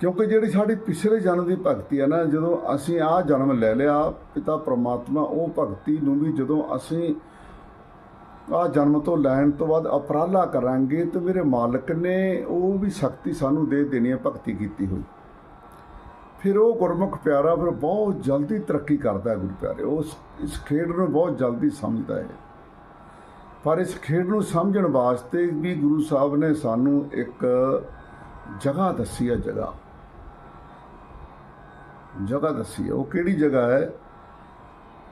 ਕਿਉਂਕਿ ਜਿਹੜੀ ਸਾਡੀ ਪਿਛਲੇ ਜਨਮ ਦੀ ਭਗਤੀ ਹੈ ਨਾ, ਜਦੋਂ ਅਸੀਂ ਆਹ ਜਨਮ ਲੈ ਲਿਆ, ਪਿਤਾ ਪ੍ਰਮਾਤਮਾ, ਉਹ ਭਗਤੀ ਨੂੰ ਵੀ ਜਦੋਂ ਅਸੀਂ ਆਹ ਜਨਮ ਤੋਂ ਲੈਣ ਤੋਂ ਬਾਅਦ ਅਪਰਾਲਾ ਕਰਾਂਗੇ, ਤੇ ਮੇਰੇ ਮਾਲਕ ਨੇ ਉਹ ਵੀ ਸ਼ਕਤੀ ਸਾਨੂੰ ਦੇ ਦੇਣੀ ਹੈ, ਭਗਤੀ ਕੀਤੀ ਹੋਈ। ਫਿਰ ਉਹ ਗੁਰਮੁਖ ਪਿਆਰਾ ਫਿਰ ਬਹੁਤ ਜਲਦੀ ਤਰੱਕੀ ਕਰਦਾ ਹੈ ਗੁਰੂ ਪਿਆਰੇ ਉਸ ਇਸ ਖੇਡ ਨੂੰ ਬਹੁਤ ਜਲਦੀ ਸਮਝਦਾ ਹੈ। ਪਰ ਇਸ ਖੇਡ ਨੂੰ ਸਮਝਣ ਵਾਸਤੇ ਵੀ ਗੁਰੂ ਸਾਹਿਬ ਨੇ ਸਾਨੂੰ ਇੱਕ ਜਗ੍ਹਾ ਦੱਸੀ ਹੈ ਜਗ੍ਹਾ। ਜਗ੍ਹਾ ਦੱਸੀ ਹੈ। ਉਹ ਕਿਹੜੀ ਜਗ੍ਹਾ ਹੈ?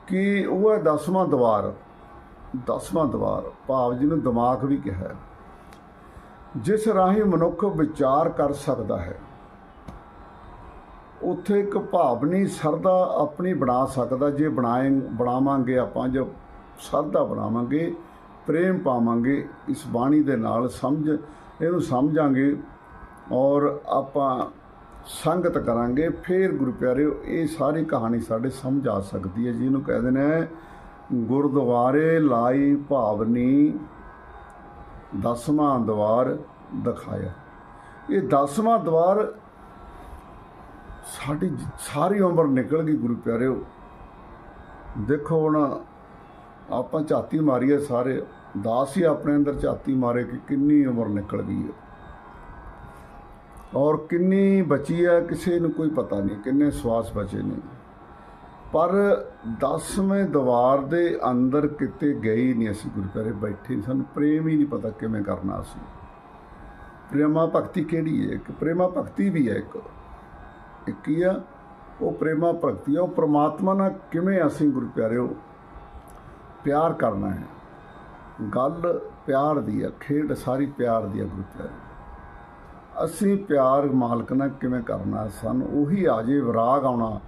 ਕਿ ਉਹ ਹੈ ਦਸਵਾਂ ਦਵਾਰ। ਦਸਵਾਂ ਦਵਾਰ। ਭਾਵ ਜਿਹਨੂੰ ਦਿਮਾਗ ਵੀ ਕਿਹਾ ਜਿਸ ਰਾਹੀਂ ਮਨੁੱਖ ਵਿਚਾਰ ਕਰ ਸਕਦਾ ਹੈ। ਉੱਥੇ ਇੱਕ ਭਾਵਨੀ ਸਰਦਾ ਆਪਣੀ ਬਣਾ ਸਕਦਾ। ਜੇ ਬਣਾਏ, ਬਣਾਵਾਂਗੇ ਆਪਾਂ, ਜੇ ਸਰਦਾ ਬਣਾਵਾਂਗੇ, ਪ੍ਰੇਮ ਪਾਵਾਂਗੇ, ਇਸ ਬਾਣੀ ਦੇ ਨਾਲ ਸਮਝ, ਇਹਨੂੰ ਸਮਝਾਂਗੇ ਔਰ ਆਪਾਂ ਸੰਗਤ ਕਰਾਂਗੇ, ਫਿਰ ਗੁਰੂ ਪਿਆਰਿਓ ਇਹ ਸਾਰੀ ਕਹਾਣੀ ਸਾਡੇ ਸਮਝ ਆ ਸਕਦੀ ਹੈ। ਜਿਹਨੂੰ ਕਹਿੰਦੇ ਨੇ, ਗੁਰਦੁਆਰੇ ਲਾਈ ਭਾਵਨੀ, ਦਸਵਾਂ ਦਵਾਰ ਦਿਖਾਇਆ। ਇਹ ਦਸਵਾਂ ਦਵਾਰ ਸਾਡੀ ਸਾਰੀ ਉਮਰ ਨਿਕਲ ਗਈ ਗੁਰੂ ਪਿਆਰਿਓ ਦੇਖੋ ਹੁਣ ਆਪਾਂ ਝਾਤੀ ਮਾਰੀਏ ਸਾਰੇ, ਦਾਸ ਹੀ ਆਪਣੇ ਅੰਦਰ ਝਾਤੀ ਮਾਰੇ ਕਿ ਕਿੰਨੀ ਉਮਰ ਨਿਕਲ ਗਈ ਹੈ। ਔਰ ਕਿੰਨੀ ਬਚੀ ਆ ਕਿਸੇ ਨੂੰ ਕੋਈ ਪਤਾ ਨਹੀਂ, ਕਿੰਨੇ ਸਵਾਸ ਬਚੇ ਨੇ। ਪਰ ਦਸਵੇਂ ਦਵਾਰ ਦੇ ਅੰਦਰ ਕਿਤੇ ਗਏ ਨਹੀਂ ਅਸੀਂ ਗੁਰੂ ਪਿਆਰੇ ਬੈਠੇ। ਸਾਨੂੰ ਪ੍ਰੇਮ ਹੀ ਨਹੀਂ ਪਤਾ ਕਿਵੇਂ ਕਰਨਾ ਅਸੀਂ। ਪ੍ਰੇਮਾ ਭਗਤੀ ਕਿਹੜੀ ਹੈ? ਇੱਕ ਪ੍ਰੇਮਾ ਭਗਤੀ ਵੀ ਹੈ ਇੱਕ। ਇੱਕ ਹੀ ਆ? ਉਹ ਪ੍ਰੇਮਾ ਭਗਤੀ ਆ। ਉਹ ਪ੍ਰਮਾਤਮਾ ਨਾਲ ਕਿਵੇਂ ਅਸੀਂ ਗੁਰੂ ਪਿਆਰਿਓ ਪਿਆਰ ਕਰਨਾ ਹੈ। ਗੱਲ ਪਿਆਰ ਦੀ ਆ ਖੇਡ ਸਾਰੀ ਪਿਆਰ ਦੀ ਆ ਗੁਰੂ ਪਿਆਰੇ ਅਸੀਂ ਪਿਆਰ ਮਾਲਕ ਨਾਲ ਕਿਵੇਂ ਕਰਨਾ? ਸਾਨੂੰ ਉਹੀ ਆ ਜੇ ਵਿਰਾਗ ਆਉਣਾ।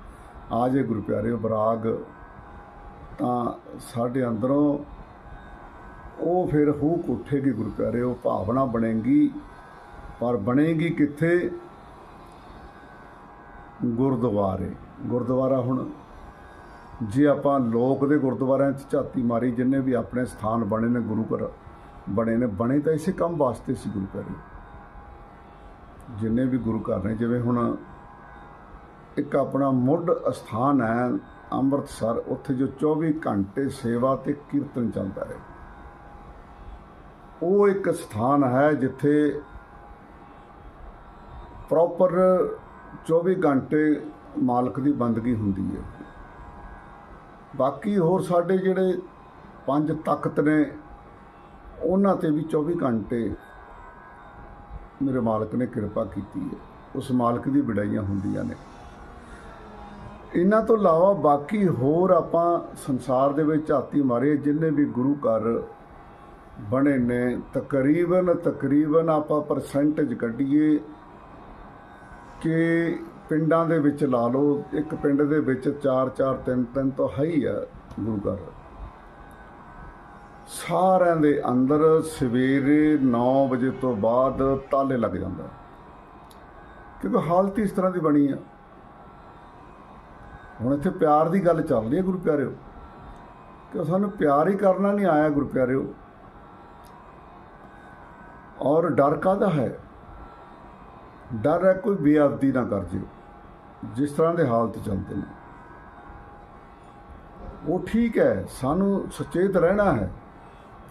ਆ ਜੇ ਗੁਰੂ ਪਿਆਰਿਓ ਵਿਰਾਗ ਤਾਂ ਸਾਡੇ ਅੰਦਰੋਂ ਉਹ ਫਿਰ ਹੂਕ ਉੱਠੇਗੀ ਗੁਰੂ ਪਿਆਰਿਓ ਭਾਵਨਾ ਬਣੇਗੀ। ਪਰ ਬਣੇਗੀ ਕਿੱਥੇ? ਗੁਰਦੁਆਰੇ। ਗੁਰਦੁਆਰਾ ਹੁਣ ਜੇ ਆਪਾਂ ਲੋਕ ਦੇ ਗੁਰਦੁਆਰਿਆਂ 'ਚ ਝਾਤੀ ਮਾਰੀ, ਜਿੰਨੇ ਵੀ ਆਪਣੇ ਸਥਾਨ ਬਣੇ ਨੇ, ਗੁਰੂ ਘਰ ਬਣੇ ਨੇ, ਬਣੇ ਤਾਂ ਇਸੇ ਕੰਮ ਵਾਸਤੇ ਸੀ ਗੁਰੂ ਪਿਆਰੇ ਜਿੰਨੇ ਵੀ ਗੁਰੂ ਘਰ ਨੇ, ਜਿਵੇਂ ਹੁਣ ਇੱਕ ਆਪਣਾ ਮੁੱਢ ਅਸਥਾਨ ਹੈ ਅੰਮ੍ਰਿਤਸਰ, ਉੱਥੇ ਜੋ 24 ਘੰਟੇ ਸੇਵਾ ਤੇ ਕੀਰਤਨ ਚੱਲਦਾ ਹੈ ਉਹ ਇੱਕ ਸਥਾਨ ਹੈ ਜਿੱਥੇ ਪ੍ਰੋਪਰ 24 ਘੰਟੇ ਮਾਲਕ ਦੀ ਬੰਦਗੀ ਹੁੰਦੀ ਹੈ। ਬਾਕੀ ਹੋਰ ਸਾਡੇ ਜਿਹੜੇ ਪੰਜ ਤਖਤ ਨੇ, ਉਹਨਾਂ ਤੇ ਵੀ 24 ਘੰਟੇ ਮੇਰੇ ਮਾਲਕ ਨੇ ਕਿਰਪਾ ਕੀਤੀ ਹੈ। ਉਸ ਮਾਲਕ ਦੀ ਵਿਡਾਈਆਂ ਹੁੰਦੀਆਂ ਨੇ। ਇਹਨਾਂ ਤੋਂ ਇਲਾਵਾ ਬਾਕੀ ਹੋਰ ਆਪਾਂ ਸੰਸਾਰ ਦੇ ਵਿੱਚ ਝਾਤੀ ਮਾਰੇ ਜਿੰਨੇ ਵੀ ਗੁਰੂ ਘਰ ਬਣੇ ਨੇ, ਤਕਰੀਬਨ ਤਕਰੀਬਨ ਆਪਾਂ ਪਰਸੈਂਟੇਜ ਕੱਢੀਏ ਕਿ ਪਿੰਡਾਂ ਦੇ ਵਿੱਚ ਲਾ ਲਓ, ਇੱਕ ਪਿੰਡ ਦੇ ਵਿੱਚ 4 4 3 3 ਤਾਂ ਹੈ ਹੀ ਆ ਗੁਰੂ ਘਰ। ਸਾਰਿਆਂ ਦੇ ਅੰਦਰ ਸਵੇਰੇ 9 ਵਜੇ ਤੋਂ ਬਾਅਦ ਤਾਲੇ ਲੱਗ ਜਾਂਦਾ ਕਿਉਂਕਿ ਹਾਲਤ ਇਸ ਤਰ੍ਹਾਂ ਦੀ ਬਣੀ ਆ। ਹੁਣ ਇੱਥੇ ਪਿਆਰ ਦੀ ਗੱਲ ਚੱਲ ਰਹੀ ਹੈ ਗੁਰੂ ਪਿਆਰਿਓ। ਕਿ ਸਾਨੂੰ ਪਿਆਰ ਹੀ ਕਰਨਾ ਨਹੀਂ ਆਇਆ ਗੁਰੂ ਪਿਆਰਿਓ। ਔਰ ਡਰ ਕਾਹਦਾ ਹੈ? ਡਰ ਹੈ ਕੋਈ ਬੇਅਦਬੀ ਨਾ ਕਰ ਜਿਓ ਜਿਸ ਤਰ੍ਹਾਂ ਦੇ ਹਾਲਤ ਚੱਲਦੇ ਨੇ। ਉਹ ਠੀਕ ਹੈ, ਸਾਨੂੰ ਸੁਚੇਤ ਰਹਿਣਾ ਹੈ।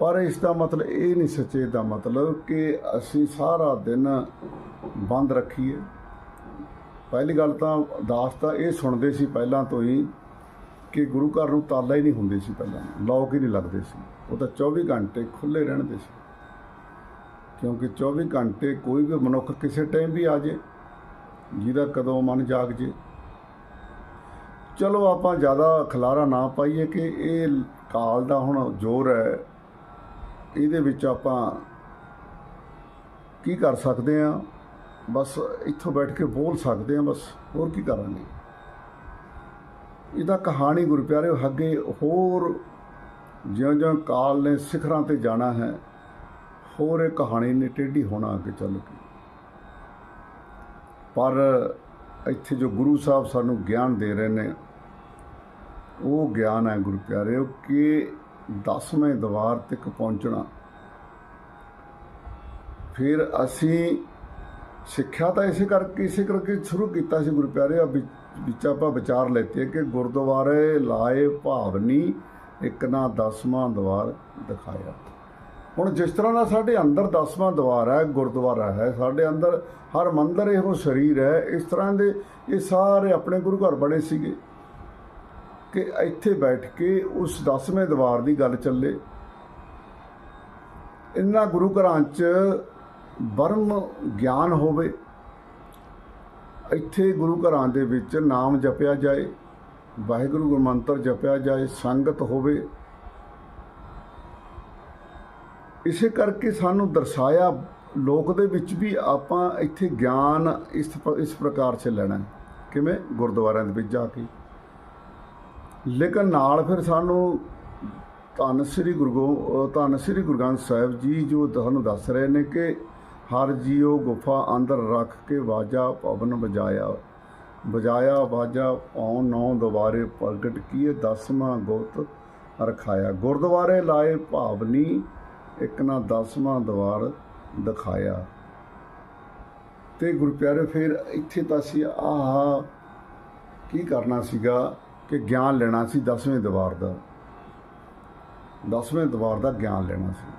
ਪਰ ਇਸ ਦਾ ਮਤਲਬ ਇਹ ਨਹੀਂ ਸੱਚੇ ਦਾ ਮਤਲਬ ਕਿ ਅਸੀਂ ਸਾਰਾ ਦਿਨ ਬੰਦ ਰੱਖੀਏ। ਪਹਿਲੀ ਗੱਲ ਤਾਂ ਦਾਸ ਤਾਂ ਇਹ ਸੁਣਦੇ ਸੀ ਪਹਿਲਾਂ ਤੋਂ ਹੀ ਕਿ ਗੁਰੂ ਘਰ ਨੂੰ ਤਾਲਾ ਹੀ ਨਹੀਂ ਹੁੰਦੇ ਸੀ ਪਹਿਲਾਂ, ਲੋਕ ਹੀ ਨਹੀਂ ਲੱਗਦੇ ਸੀ। ਉਹ ਤਾਂ 24 ਘੰਟੇ ਖੁੱਲੇ ਰਹਿੰਦੇ ਸੀ। ਕਿਉਂਕਿ 24 ਘੰਟੇ ਕੋਈ ਵੀ ਮਨੁੱਖ ਕਿਸੇ ਟਾਈਮ ਵੀ ਆ ਜੇ, ਜਿਹਦਾ ਕਦੋਂ ਮਨ ਜਾਗ ਜੇ। ਚਲੋ ਆਪਾਂ ਜ਼ਿਆਦਾ ਖਲਾਰਾ ਨਾ ਪਾਈਏ ਕਿ ਇਹ ਕਾਲ ਦਾ ਹੁਣ ਜ਼ੋਰ ਹੈ। ਇਹਦੇ ਵਿੱਚ ਆਪਾਂ ਕੀ ਕਰ ਸਕਦੇ ਆ ਬਸ ਇੱਥੋਂ ਬੈਠ ਕੇ ਬੋਲ ਸਕਦੇ ਆ ਬਸ ਹੋਰ ਕੀ ਕਰਾਂਗੇ? ਇਹਦਾ ਕਹਾਣੀ ਗੁਰੂ ਪਿਆਰੇ ਅੱਗੇ ਹੋਰ ਜਿਉਂ-ਜਿਉਂ ਕਾਲ ਨੇ ਸਿਖਰਾਂ ਤੇ ਜਾਣਾ ਹੈ, ਹੋਰ ਇਹ ਕਹਾਣੀ ਨੇ ਟੇਢੀ ਹੋਣਾ ਅੱਗੇ ਚੱਲ ਕੇ। ਪਰ ਇੱਥੇ ਜੋ ਗੁਰੂ ਸਾਹਿਬ ਸਾਨੂੰ ਗਿਆਨ ਦੇ ਰਹੇ ਨੇ, ਉਹ ਗਿਆਨ ਹੈ ਗੁਰੂ ਪਿਆਰਿਓ ਕਿ ਦਸਵੇਂ ਦਵਾਰ ਤੱਕ ਪਹੁੰਚਣਾ। ਫਿਰ ਅਸੀਂ ਸਿੱਖਿਆ ਤਾਂ ਇਸੇ ਕਰਕੇ ਇਸੇ ਕਰਕੇ ਸ਼ੁਰੂ ਕੀਤਾ ਸੀ ਗੁਰੂ ਪਿਆਰਿਓ ਵਿੱਚ ਆਪਾਂ ਵਿਚਾਰ ਲੈਤੇ ਕਿ ਗੁਰਦੁਆਰੇ ਲਾਏ ਭਾਵਨੀ ਇੱਕ ਨਾ ਦਸਵਾਂ ਦਵਾਰ ਦਿਖਾਇਆ। ਹੁਣ ਜਿਸ ਤਰ੍ਹਾਂ ਦਾ ਸਾਡੇ ਅੰਦਰ ਦਸਵਾਂ ਦਵਾਰ ਹੈ, ਗੁਰਦੁਆਰਾ ਹੈ, ਸਾਡੇ ਅੰਦਰ ਹਰ ਮੰਦਰ ਇਹੋ ਸਰੀਰ ਹੈ, ਇਸ ਤਰ੍ਹਾਂ ਦੇ ਇਹ ਸਾਰੇ ਆਪਣੇ ਗੁਰੂ ਘਰ ਬਣੇ ਸੀਗੇ। ਕਿ ਇੱਥੇ ਬੈਠ ਕੇ ਉਸ ਦਸਵੇਂ ਦਵਾਰ ਦੀ ਗੱਲ ਚੱਲੇ। ਇਹਨਾਂ ਗੁਰੂ ਘਰਾਂ 'ਚ ਬਰਮ ਗਿਆਨ ਹੋਵੇ। ਇੱਥੇ ਗੁਰੂ ਘਰਾਂ ਦੇ ਵਿੱਚ ਨਾਮ ਜਪਿਆ ਜਾਏ, ਵਾਹਿਗੁਰੂ ਗੁਰੂ ਮੰਤਰ ਜਪਿਆ ਜਾਏ, ਸੰਗਤ ਹੋਵੇ। ਇਸੇ ਕਰਕੇ ਸਾਨੂੰ ਦਰਸਾਇਆ, ਲੋਕ ਦੇ ਵਿੱਚ ਵੀ ਆਪਾਂ ਇੱਥੇ ਗਿਆਨ ਇਸ ਇਸ ਪ੍ਰਕਾਰ ਸੇ ਲੈਣਾ ਕਿਵੇਂ? ਗੁਰਦੁਆਰਿਆਂ ਦੇ ਵਿੱਚ ਜਾ ਕੇ। ਲੇਕਿਨ ਨਾਲ ਫਿਰ ਸਾਨੂੰ ਧੰਨ ਸ੍ਰੀ ਗੁਰੂ ਗੋ ਧੰਨ ਸ੍ਰੀ ਗੁਰੂ ਗ੍ਰੰਥ ਸਾਹਿਬ ਜੀ ਜੋ ਤੁਹਾਨੂੰ ਦੱਸ ਰਹੇ ਨੇ ਕਿ ਹਰ ਜੀਉ ਗੁਫਾ ਅੰਦਰ ਰੱਖ ਕੇ ਵਾਜਾ ਪਵਨ ਵਜਾਇਆ ਵਜਾਇਆ, ਵਾਜਾ ਪਉ ਨੌ ਦੁਬਾਰੇ ਪ੍ਰਗਟ ਕੀਏ, ਦਸਵਾਂ ਗੁਰਤ ਰਖਾਇਆ। ਗੁਰਦੁਆਰੇ ਲਾਏ ਭਾਵਨੀ ਇੱਕ ਨਾ ਦਸਵਾਂ ਦਵਾਰ ਦਿਖਾਇਆ। ਤੇ ਗੁਰੂ ਪਿਆਰੇ, ਫਿਰ ਇੱਥੇ ਤਾਂ ਸੀ ਆਹ ਕੀ ਕਰਨਾ ਸੀਗਾ? ਕਿ ਗਿਆਨ ਲੈਣਾ ਸੀ ਦਸਵੇਂ ਦਵਾਰ ਦਾ। ਦਸਵੇਂ ਦਵਾਰ ਦਾ ਗਿਆਨ ਲੈਣਾ ਸੀ।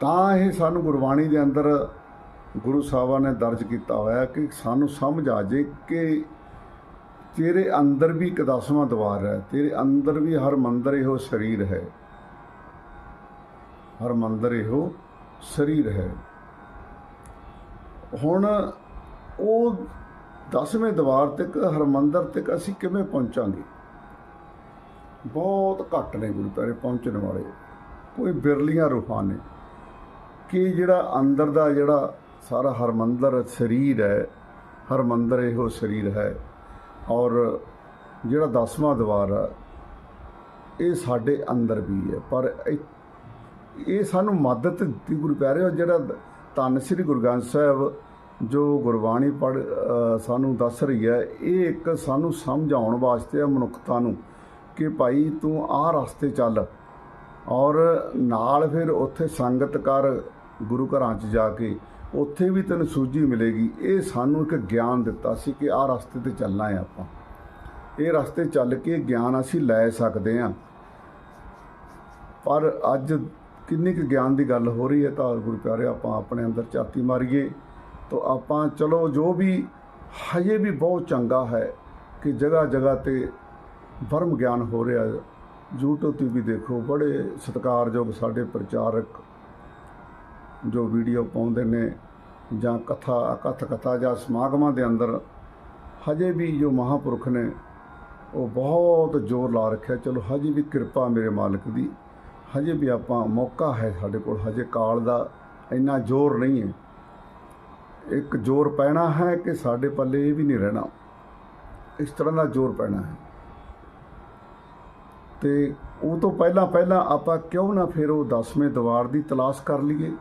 ਤਾਂ ਇਹ ਸਾਨੂੰ ਗੁਰਬਾਣੀ ਦੇ ਅੰਦਰ ਗੁਰੂ ਸਾਹਿਬਾਂ ਨੇ ਦਰਜ ਕੀਤਾ ਹੋਇਆ ਕਿ ਸਾਨੂੰ ਸਮਝ ਆ ਜੇ ਕਿ ਤੇਰੇ ਅੰਦਰ ਵੀ ਇੱਕ ਦਸਵਾਂ ਦਵਾਰ ਹੈ, ਤੇਰੇ ਅੰਦਰ ਵੀ ਹਰ ਮੰਦਰ ਇਹੋ ਸਰੀਰ ਹੈ। ਹਰ ਮੰਦਰ ਇਹੋ ਸਰੀਰ ਹੈ। ਹੁਣ ਉਹ ਦਸਵੇਂ ਦੀਵਾਰ ਤੱਕ, ਹਰਮੰਦਰ ਤੱਕ ਅਸੀਂ ਕਿਵੇਂ ਪਹੁੰਚਾਂਗੇ? ਬਹੁਤ ਘੱਟ ਨੇ ਗੁਰੂ ਪਿਆਰੇ, ਪਹੁੰਚਣ ਵਾਲੇ। ਕੋਈ ਬਿਰਲੀਆਂ ਰੂਹਾਂ ਨੇ। ਕਿ ਜਿਹੜਾ ਅੰਦਰ ਦਾ ਜਿਹੜਾ ਸਾਰਾ ਹਰਮੰਦਰ ਸਰੀਰ ਹੈ, ਹਰਮੰਦਰ ਇਹੋ ਸਰੀਰ ਹੈ। ਔਰ ਜਿਹੜਾ ਦਸਵਾਂ ਦੀਵਾਰ ਹੈ ਇਹ ਸਾਡੇ ਅੰਦਰ ਵੀ ਹੈ। ਪਰ ਇਹ ਇਹ ਸਾਨੂੰ ਮਦਦ ਦਿੱਤੀ ਗੁਰੂ ਪਿਆਰੇ ਜਿਹੜਾ ਧੰਨ ਸ੍ਰੀ ਗੁਰੂ ਗ੍ਰੰਥ ਸਾਹਿਬ ਜੋ ਗੁਰਬਾਣੀ ਪੜ ਸਾਨੂੰ ਦੱਸ ਰਹੀ ਹੈ, ਇਹ ਇੱਕ ਸਾਨੂੰ ਸਮਝਾਉਣ ਵਾਸਤੇ ਹੈ ਮਨੁੱਖਤਾ ਨੂੰ ਕਿ ਭਾਈ ਤੂੰ ਆਹ ਰਸਤੇ ਚੱਲ ਔਰ ਨਾਲ ਫਿਰ ਉੱਥੇ ਸੰਗਤ ਕਰ ਗੁਰੂ ਘਰਾਂ 'ਚ ਜਾ ਕੇ, ਉੱਥੇ ਵੀ ਤੈਨੂੰ ਸੂਝੀ ਮਿਲੇਗੀ। ਇਹ ਸਾਨੂੰ ਇੱਕ ਗਿਆਨ ਦਿੱਤਾ ਸੀ ਕਿ ਆਹ ਰਸਤੇ ਤੇ ਚੱਲਣਾ ਹੈ ਆਪਾਂ। ਇਹ ਰਸਤੇ ਚੱਲ ਕੇ ਗਿਆਨ ਅਸੀਂ ਲੈ ਸਕਦੇ ਹਾਂ। ਪਰ ਅੱਜ ਕਿੰਨੀ ਕੁ ਗਿਆਨ ਦੀ ਗੱਲ ਹੋ ਰਹੀ ਹੈ ਤਾਂ ਗੁਰੂ ਪਿਆਰੇ ਆਪਾਂ ਆਪਣੇ ਅੰਦਰ ਝਾਤੀ ਮਾਰੀਏ। ਤਾਂ ਆਪਾਂ ਚਲੋ ਜੋ ਵੀ ਹਜੇ ਵੀ ਬਹੁਤ ਚੰਗਾ ਹੈ ਕਿ ਜਗ੍ਹਾ ਜਗ੍ਹਾ ਤੇ ਵਰਮ ਗਿਆਨ ਹੋ ਰਿਹਾ ਹੈ। YouTube ਤੇ ਵੀ ਦੇਖੋ, ਬੜੇ ਸਤਿਕਾਰਯੋਗ ਸਾਡੇ ਪ੍ਰਚਾਰਕ ਜੋ ਵੀਡੀਓ ਪਾਉਂਦੇ ਨੇ ਜਾਂ ਕਥਾ ਕਥ ਕਥਾ ਜਾਂ ਸਮਾਗਮਾਂ ਦੇ ਅੰਦਰ, ਹਜੇ ਵੀ ਜੋ ਮਹਾਪੁਰਖ ਨੇ, ਉਹ ਬਹੁਤ ਜ਼ੋਰ ਲਾ ਰੱਖਿਆ, ਚਲੋ ਹਜੇ ਵੀ ਕਿਰਪਾ ਮੇਰੇ ਮਾਲਕ ਦੀ, ਹਜੇ ਵੀ ਆਪਾਂ ਮੌਕਾ ਹੈ ਸਾਡੇ ਕੋਲ, ਹਜੇ ਕਾਲ ਦਾ ਇੰਨਾ ਜ਼ੋਰ ਨਹੀਂ ਹੈ। ਇੱਕ ਜ਼ੋਰ ਪੈਣਾ ਹੈ ਕਿ ਸਾਡੇ ਪੱਲੇ ਇਹ ਵੀ ਨਹੀਂ ਰਹਿਣਾ। ਇਸ ਤਰ੍ਹਾਂ ਦਾ ਜ਼ੋਰ ਪੈਣਾ ਹੈ। ਤੇ ਉਹ ਤੋਂ ਪਹਿਲਾਂ ਪਹਿਲਾਂ ਆਪਾਂ ਕਿਉਂ ਨਾ ਫਿਰ ਉਹ 10ਵੇਂ ਦੀਵਾਰ ਦੀ ਤਲਾਸ਼ ਕਰ ਲਈਏ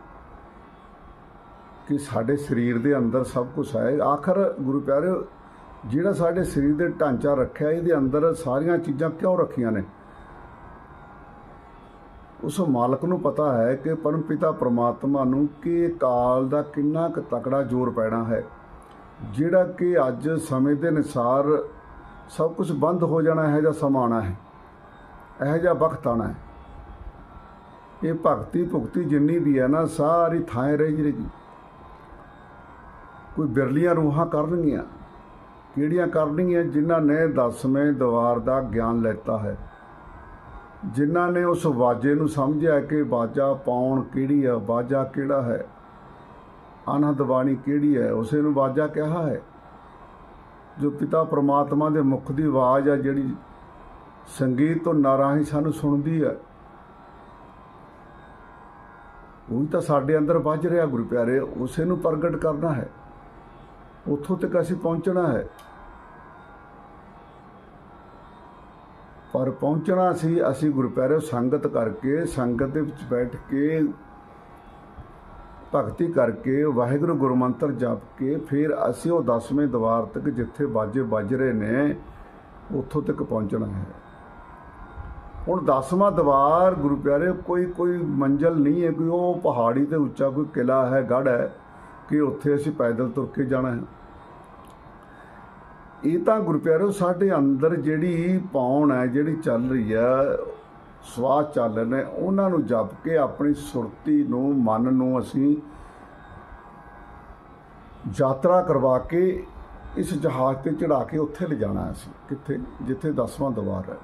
ਕਿ ਸਾਡੇ ਸਰੀਰ ਦੇ ਅੰਦਰ ਸਭ ਕੁਝ ਹੈ। ਆਖਰ ਗੁਰੂ ਪਿਆਰਿਓ, ਜਿਹੜਾ ਸਾਡੇ ਸਰੀਰ ਦੇ ਢਾਂਚਾ ਰੱਖਿਆ, ਇਹਦੇ ਅੰਦਰ ਸਾਰੀਆਂ ਚੀਜ਼ਾਂ ਕਿਉਂ ਰੱਖੀਆਂ ਨੇ? ਉਸ ਮਾਲਕ ਨੂੰ ਪਤਾ ਹੈ ਕਿ ਪਰਮ ਪਿਤਾ ਪ੍ਰਮਾਤਮਾ ਨੂੰ ਕਿ ਕਾਲ ਦਾ ਕਿੰਨਾ ਕੁ ਤਕੜਾ ਜ਼ੋਰ ਪੈਣਾ ਹੈ, ਜਿਹੜਾ ਕਿ ਅੱਜ ਸਮੇਂ ਦੇ ਅਨੁਸਾਰ ਸਭ ਕੁਝ ਬੰਦ ਹੋ ਜਾਣਾ ਹੈ ਜਾਂ ਸਮਾਣਾ ਹੈ, ਇਹੋ ਜਿਹਾ ਵਕਤ ਆਣਾ ਹੈ। ਇਹ ਭਗਤੀ ਭੁਗਤੀ ਜਿੰਨੀ ਵੀ ਹੈ ਨਾ, ਸਾਰੀ ਥਾਂ ਰਹਿ ਜੇਗੀ ਕੋਈ ਬਿਰਲੀਆਂ ਰੂਹਾਂ ਕਰਨਗੀਆਂ, ਕਿਹੜੀਆਂ ਕਰਨਗੀਆਂ, ਜਿਨ੍ਹਾਂ ਨੇ ਦਸਵੇਂ ਦੀਵਾਰ ਦਾ ਗਿਆਨ ਲੈਤਾ ਹੈ। ਜਿਨ੍ਹਾਂ ਨੇ ਉਸ ਵਾਜੇ ਨੂੰ ਸਮਝਿਆ ਕਿ ਬਾਜਾ ਪਾਉਣ ਕਿਹੜੀ ਆ ਬਾਜਾ ਕਿਹੜਾ ਹੈ? ਆਨੰਦ ਬਾਣੀ ਕਿਹੜੀ ਹੈ? ਉਸੇ ਨੂੰ ਵਾਜਾ ਕਿਹਾ ਹੈ। ਜੋ ਪਿਤਾ ਪ੍ਰਮਾਤਮਾ ਦੇ ਮੁਖ ਦੀ ਆਵਾਜ਼ ਆ ਜਿਹੜੀ ਸੰਗੀਤ ਤੋਂ ਨਾਰਾਹੀਂ ਸਾਨੂੰ ਸੁਣਦੀ ਹੈ। ਉਹ ਤਾਂ ਸਾਡੇ ਅੰਦਰ ਵੱਜ ਰਿਹਾ, ਗੁਰੂ ਪਿਆਰੇ, ਉਸੇ ਨੂੰ ਪ੍ਰਗਟ ਕਰਨਾ ਹੈ। ਉੱਥੋਂ ਤੱਕ ਅਸੀਂ ਪਹੁੰਚਣਾ ਹੈ। ਪਰ ਪਹੁੰਚਣਾ ਸੀ, ਅਸੀਂ ਗੁਰੂ ਪਿਆਰੇ ਸੰਗਤ ਕਰਕੇ, ਸੰਗਤ ਦੇ ਵਿੱਚ ਬੈਠ ਕੇ ਭਗਤੀ ਕਰਕੇ ਵਾਹਿਗੁਰੂ ਗੁਰਮੰਤਰ ਜਪ ਕੇ ਫਿਰ ਅਸੀਂ ਉਹ 10ਵੇਂ ਦੀਵਾਰ ਤੱਕ ਜਿੱਥੇ ਬਾਜੇ ਵੱਜ ਰਹੇ ਨੇ, ਉੱਥੋਂ ਤੱਕ ਪਹੁੰਚਣਾ ਹੈ। ਹੁਣ 10ਵਾਂ ਦੀਵਾਰ ਗੁਰੂ ਪਿਆਰੇ ਕੋਈ ਕੋਈ ਮੰਜ਼ਲ ਨਹੀਂ ਹੈ, ਕੋਈ ਉਹ ਪਹਾੜੀ ਤੇ ਉੱਚਾ ਕੋਈ ਕਿਲਾ ਹੈ ਗੜ ਹੈ, ਕਿ ਉੱਥੇ ਅਸੀਂ ਪੈਦਲ ਤੁਰ ਕੇ ਜਾਣਾ ਹੈ। ਇਹ ਤਾਂ ਗੁਰਪਿਆਰੋ, ਸਾਡੇ ਅੰਦਰ ਜਿਹੜੀ ਪਾਉਣ ਹੈ, ਜਿਹੜੀ ਚੱਲ ਰਹੀ ਹੈ ਸਵਾਸ ਚੱਲ ਰਹੇ ਨੇ, ਉਹਨਾਂ ਨੂੰ ਜਪ ਕੇ ਆਪਣੀ ਸੁਰਤੀ ਨੂੰ, ਮਨ ਨੂੰ ਅਸੀਂ ਯਾਤਰਾ ਕਰਵਾ ਕੇ ਇਸ ਜਹਾਜ਼ ਤੇ ਚੜਾ ਕੇ ਉੱਥੇ ਲਿਜਾਣਾ ਅਸੀਂ। ਕਿੱਥੇ? ਜਿੱਥੇ 10ਵਾਂ ਦੀਵਾਰ ਹੈ।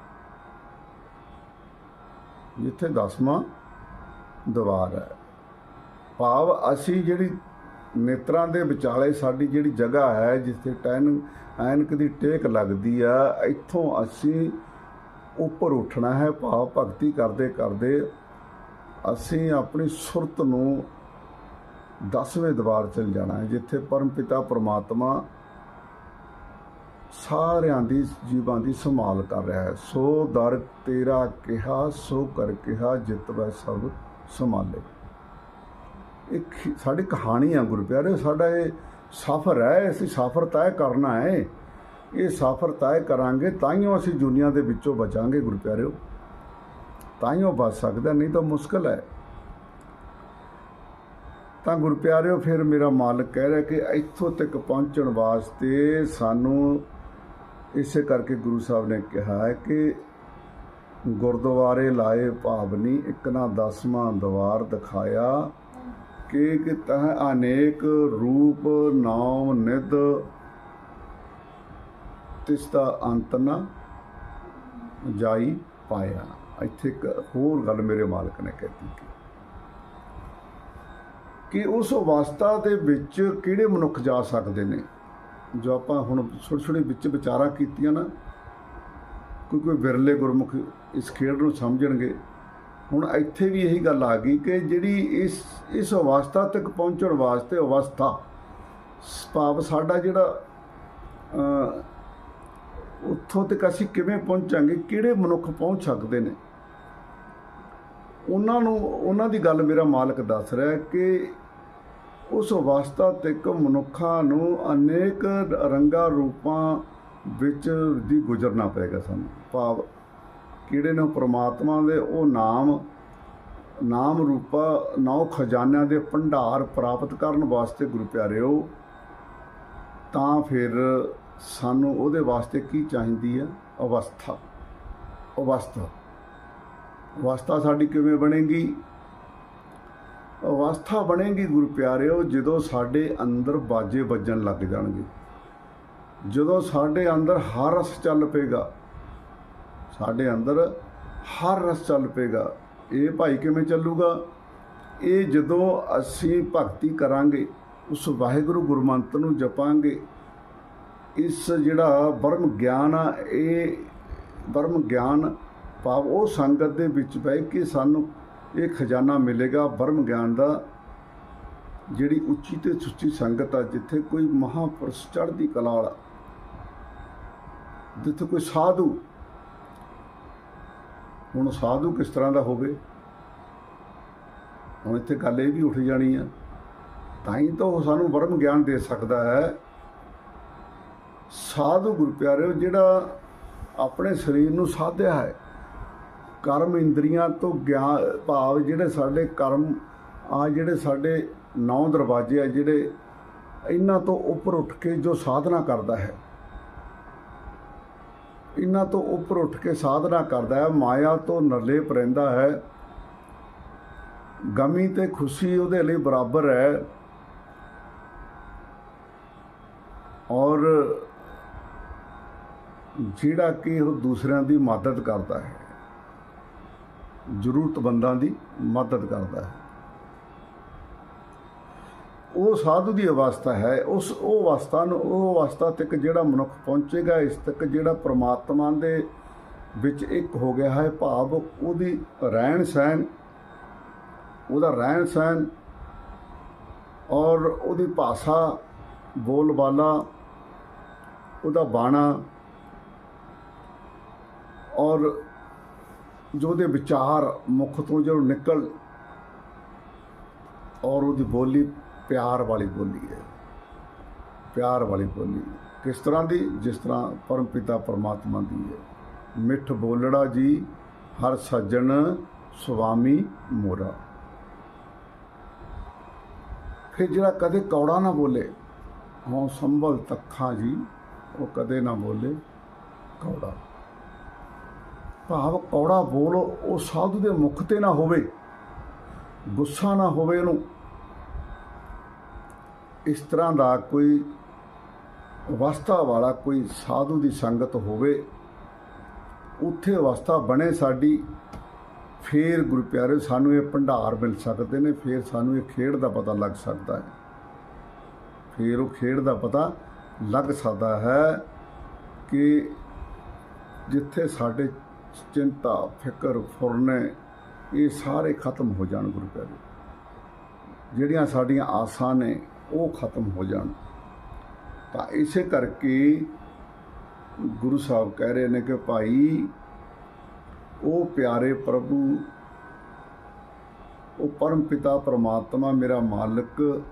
ਜਿੱਥੇ 10ਵਾਂ ਦੀਵਾਰ ਹੈ। ਭਾਵ ਅਸੀਂ ਜਿਹੜੀ ਨੇਤਰਾਂ ਦੇ ਵਿਚਾਲੇ ਸਾਡੀ ਜਿਹੜੀ ਜਗ੍ਹਾ ਹੈ, ਜਿੱਥੇ ਟੈਨ ਐਨਕ ਦੀ ਟੇਕ ਲੱਗਦੀ ਆ, ਇੱਥੋਂ ਅਸੀਂ ਉੱਪਰ ਉੱਠਣਾ ਹੈ, ਭਾਵ ਭਗਤੀ ਕਰਦੇ ਕਰਦੇ ਅਸੀਂ ਆਪਣੀ ਸੁਰਤ ਨੂੰ 10ਵੇਂ ਦਵਾਰ ਚਲ ਜਾਣਾ ਹੈ, ਜਿੱਥੇ ਪਰਮ ਪਿਤਾ ਪ੍ਰਮਾਤਮਾ ਸਾਰਿਆਂ ਦੀ ਜੀਵਾਂ ਦੀ ਸੰਭਾਲ ਕਰ ਰਿਹਾ ਹੈ। ਸੋ ਦਰ ਤੇਰਾ ਕਿਹਾ, ਸੋ ਕਰ ਕਿਹਾ ਜਿਤਵੈ ਸਭ ਸੰਭਾਲੇ। ਇੱਕ ਸਾਡੀ ਕਹਾਣੀ ਆ ਗੁਰੂ ਪਿਆਰੇ ਸਾਡਾ ਇਹ ਸਫ਼ਰ ਹੈ, ਅਸੀਂ ਸਫ਼ਰ ਤੈਅ ਕਰਨਾ ਹੈ। ਇਹ ਸਫ਼ਰ ਤੈਅ ਕਰਾਂਗੇ ਤਾਈਓ ਅਸੀਂ ਦੁਨੀਆ ਦੇ ਵਿੱਚੋਂ ਬਚਾਂਗੇ ਗੁਰੂ ਪਿਆਰਿਓ। ਤਾਈਓ ਬਚ ਸਕਦਾ, ਨਹੀਂ ਤਾਂ ਮੁਸ਼ਕਲ ਹੈ। ਤਾਂ ਗੁਰੂ ਪਿਆਰਿਓ, ਫਿਰ ਮੇਰਾ ਮਾਲਕ ਕਹਿ ਰਿਹਾ ਕਿ ਇੱਥੋਂ ਤੱਕ ਪਹੁੰਚਣ ਵਾਸਤੇ ਸਾਨੂੰ ਇਸੇ ਕਰਕੇ ਗੁਰੂ ਸਾਹਿਬ ਨੇ ਕਿਹਾ ਹੈ ਕਿ ਗੁਰਦੁਆਰੇ ਲਾਏ ਭਾਵਨੀ ਇੱਕ ਨਾ ਦਸਵਾਂ ਦਵਾਰ ਦਿਖਾਇਆ। ਕਿ ਕਿ ਤਹ ਅਨੇਕ ਰੂਪ ਨਾਮ ਨਿਦ ਤਿਸ ਦਾ ਅੰਤ ਨਾ ਜਾਈ ਪਾਇਆ। ਇੱਥੇ ਇੱਕ ਹੋਰ ਗੱਲ ਮੇਰੇ ਮਾਲਕ ਨੇ ਕਹਿਤੀ ਕਿ ਕਿ ਉਸ ਅਵਸਥਾ ਦੇ ਵਿੱਚ ਕਿਹੜੇ ਮਨੁੱਖ ਜਾ ਸਕਦੇ ਨੇ? ਜੋ ਆਪਾਂ ਹੁਣ ਛੋਟੇ ਛੋਟੇ ਵਿੱਚ ਵਿਚਾਰਾਂ ਕੀਤੀਆਂ ਨਾ ਕੋਈ ਕੋਈ ਵਿਰਲੇ ਗੁਰਮੁਖ ਇਸ ਖੇਡ ਨੂੰ ਸਮਝਣਗੇ। ਹੁਣ ਇੱਥੇ ਵੀ ਇਹੀ ਗੱਲ ਆ ਗਈ ਕਿ ਜਿਹੜੀ ਇਸ ਇਸ ਅਵਸਥਾ ਤੱਕ ਪਹੁੰਚਣ ਵਾਸਤੇ ਅਵਸਥਾ, ਭਾਵ ਸਾਡਾ ਜਿਹੜਾ ਉੱਥੋਂ ਤੱਕ ਅਸੀਂ ਕਿਵੇਂ ਪਹੁੰਚਾਂਗੇ, ਕਿਹੜੇ ਮਨੁੱਖ ਪਹੁੰਚ ਸਕਦੇ ਨੇ? ਉਹਨਾਂ ਨੂੰ, ਉਹਨਾਂ ਦੀ ਗੱਲ ਮੇਰਾ ਮਾਲਕ ਦੱਸ ਰਿਹਾ ਕਿ ਉਸ ਅਵਸਥਾ ਤੱਕ ਮਨੁੱਖਾਂ ਨੂੰ ਅਨੇਕ ਰੰਗਾਂ ਰੂਪਾਂ ਵਿੱਚ ਦੀ ਗੁਜ਼ਰਨਾ ਪਏਗਾ ਸਾਨੂੰ। ਭਾਵ ਕਿਹੜੇ ਨੇ ਪ੍ਰਮਾਤਮਾ ਦੇ, ਉਹ ਨਾਮ ਨਾਮ ਰੂਪਾ ਨੌ ਖਜ਼ਾਨਿਆਂ ਦੇ ਭੰਡਾਰ ਪ੍ਰਾਪਤ ਕਰਨ ਵਾਸਤੇ ਗੁਰੂ ਪਿਆਰਿਓ, ਤਾਂ ਫਿਰ ਸਾਨੂੰ ਉਹਦੇ ਵਾਸਤੇ ਕੀ ਚਾਹੀਦੀ ਹੈ? ਅਵਸਥਾ। ਅਵਸਥਾ। ਅਵਸਥਾ ਸਾਡੀ ਕਿਵੇਂ ਬਣੇਗੀ? ਅਵਸਥਾ ਬਣੇਗੀ ਗੁਰੂ ਪਿਆਰਿਓ, ਜਦੋਂ ਸਾਡੇ ਅੰਦਰ ਬਾਜੇ ਵੱਜਣ ਲੱਗ ਜਾਣਗੇ। ਜਦੋਂ ਸਾਡੇ ਅੰਦਰ ਹਰ ਰਸ ਚੱਲ ਪਏਗਾ ਸਾਡੇ ਅੰਦਰ ਹਰ ਰਸ ਚੱਲ ਪਏਗਾ। ਇਹ ਭਾਈ ਕਿਵੇਂ ਚੱਲੂਗਾ? ਇਹ ਜਦੋਂ ਅਸੀਂ ਭਗਤੀ ਕਰਾਂਗੇ, ਉਸ ਵਾਹਿਗੁਰੂ ਗੁਰਮੰਤਰ ਨੂੰ ਜਪਾਂਗੇ, ਇਸ ਜਿਹੜਾ ਬਰਮ ਗਿਆਨ ਆ, ਇਹ ਬਰਮ ਗਿਆਨ ਭਾਵ ਉਹ ਸੰਗਤ ਦੇ ਵਿੱਚ ਬਹਿ ਕੇ ਸਾਨੂੰ ਇਹ ਖਜ਼ਾਨਾ ਮਿਲੇਗਾ ਬਰਮ ਗਿਆਨ ਦਾ, ਜਿਹੜੀ ਉੱਚੀ ਤੇ ਸੁੱਚੀ ਸੰਗਤ ਆ, ਜਿੱਥੇ ਕੋਈ ਮਹਾਪੁਰਸ਼ ਚੜ੍ਹਦੀ ਕਲਾ ਵਾਲਾ, ਜਿੱਥੇ ਕੋਈ ਸਾਧੂ ਹੁਣ ਸਾਧੂ ਕਿਸ ਤਰ੍ਹਾਂ ਦਾ ਹੋਵੇ? ਹੁਣ ਇੱਥੇ ਗੱਲ ਇਹ ਵੀ ਉੱਠ ਜਾਣੀ ਆ। ਤਾਂ ਹੀ ਤਾਂ ਉਹ ਸਾਨੂੰ ਵਰਮ ਗਿਆਨ ਦੇ ਸਕਦਾ ਹੈ। ਸਾਧੂ ਗੁਰੂ ਪਿਆਰਿਓ, ਜਿਹੜਾ ਆਪਣੇ ਸਰੀਰ ਨੂੰ ਸਾਧਿਆ ਹੈ, ਕਰਮ ਇੰਦਰੀਆਂ ਤੋਂ ਗਿਆਨ, ਭਾਵ ਜਿਹੜੇ ਸਾਡੇ ਕਰਮ ਆ, ਜਿਹੜੇ ਸਾਡੇ ਨੌ ਦਰਵਾਜ਼ੇ ਆ, ਜਿਹੜੇ ਇਹਨਾਂ ਤੋਂ ਉੱਪਰ ਉੱਠ ਕੇ ਜੋ ਸਾਧਨਾ ਕਰਦਾ ਹੈ ਇਹਨਾਂ ਤੋਂ ਉੱਪਰ ਉੱਠ ਕੇ ਸਾਧਨਾ ਕਰਦਾ ਹੈ, ਮਾਇਆ ਤੋਂ ਨਰਲੇ ਰਹਿੰਦਾ ਹੈ। ਗਮੀ ਤੇ ਖੁਸ਼ੀ ਉਹਦੇ ਲਈ ਬਰਾਬਰ ਹੈ। ਔਰ ਜਿਹੜਾ ਕਿ ਉਹ ਦੂਸਰਿਆਂ ਦੀ ਮਦਦ ਕਰਦਾ ਹੈ। ਜ਼ਰੂਰਤਮੰਦਾਂ ਦੀ ਮਦਦ ਕਰਦਾ ਹੈ। ਉਹ ਸਾਧੂ ਦੀ ਅਵਸਥਾ ਹੈ, ਉਸ ਉਹ ਅਵਸਥਾ ਨੂੰ, ਉਹ ਅਵਸਥਾ ਤੱਕ ਜਿਹੜਾ ਮਨੁੱਖ ਪਹੁੰਚੇਗਾ, ਇਸ ਤੱਕ ਜਿਹੜਾ ਪ੍ਰਮਾਤਮਾ ਦੇ ਵਿੱਚ ਇੱਕ ਹੋ ਗਿਆ ਹੈ ਭਾਵ, ਉਹਦੀ ਰਹਿਣ ਸਹਿਣ, ਉਹਦਾ ਰਹਿਣ ਸਹਿਣ ਔਰ ਉਹਦੀ ਭਾਸ਼ਾ, ਬੋਲਬਾਲਾ, ਉਹਦਾ ਬਾਣਾ ਔਰ ਜੋ ਉਹਦੇ ਵਿਚਾਰ ਮੁਖ ਤੋਂ ਜਦੋਂ ਨਿਕਲ ਔਰ ਉਹਦੀ ਬੋਲੀ ਪਿਆਰ ਵਾਲੀ ਬੋਲੀ ਹੈ। ਪਿਆਰ ਵਾਲੀ ਬੋਲੀ। ਕਿਸ ਤਰ੍ਹਾਂ ਦੀ? ਜਿਸ ਤਰ੍ਹਾਂ ਪਰਮ ਪਿਤਾ ਪਰਮਾਤਮਾ ਦੀ ਹੈ। ਮਿੱਠ ਬੋਲੜਾ ਜੀ, ਹਰ ਸੱਜਣ ਸੁਆਮੀ ਮੋਰਾ। ਫਿਰ ਜਿਹੜਾ ਕਦੇ ਕੌੜਾ ਨਾ ਬੋਲੇ, ਹਉ ਸੰਭਲ ਤੱਖਾਂ ਜੀ, ਉਹ ਕਦੇ ਨਾ ਬੋਲੇ ਕੌੜਾ। ਭਾਵ ਕੌੜਾ ਬੋਲ ਉਹ ਸਾਧੂ ਦੇ ਮੁਖ ਤੇ ਨਾ ਹੋਵੇ, ਗੁੱਸਾ ਨਾ ਹੋਵੇ ਉਹਨੂੰ। ਇਸ ਤਰ੍ਹਾਂ ਦਾ ਕੋਈ ਅਵਸਥਾ ਵਾਲਾ ਕੋਈ ਸਾਧੂ ਦੀ ਸੰਗਤ ਹੋਵੇ, ਉੱਥੇ ਅਵਸਥਾ ਬਣੇ ਸਾਡੀ, ਫੇਰ ਗੁਰੂ ਪਿਆਰੇ ਸਾਨੂੰ ਇਹ ਭੰਡਾਰ ਮਿਲ ਸਕਦੇ ਨੇ, ਫੇਰ ਸਾਨੂੰ ਇਹ ਖੇਡ ਦਾ ਪਤਾ ਲੱਗ ਸਕਦਾ ਹੈ। ਫੇਰ ਉਹ ਖੇਡ ਦਾ ਪਤਾ ਲੱਗ ਸਕਦਾ ਹੈ ਕਿ ਜਿੱਥੇ ਸਾਡੇ ਚਿੰਤਾ, ਫਿਕਰ, ਫੁਰਨੇ, ਇਹ ਸਾਰੇ ਖਤਮ ਹੋ ਜਾਣ ਗੁਰੂ ਪਿਆਰੇ। ਜਿਹੜੀਆਂ ਸਾਡੀਆਂ ਆਸਾਂ ਨੇ ਉਹ ਖਤਮ ਹੋ ਜਾਣ। ਤਾਂ ਇਸੇ ਕਰਕੇ ਗੁਰੂ ਸਾਹਿਬ ਕਹਿ ਰਹੇ ਨੇ ਕਿ ਭਾਈ, ਉਹ ਪਿਆਰੇ ਪ੍ਰਭੂ, ਉਹ ਪਰਮ ਪਿਤਾ ਪਰਮਾਤਮਾ ਮੇਰਾ ਮਾਲਕ,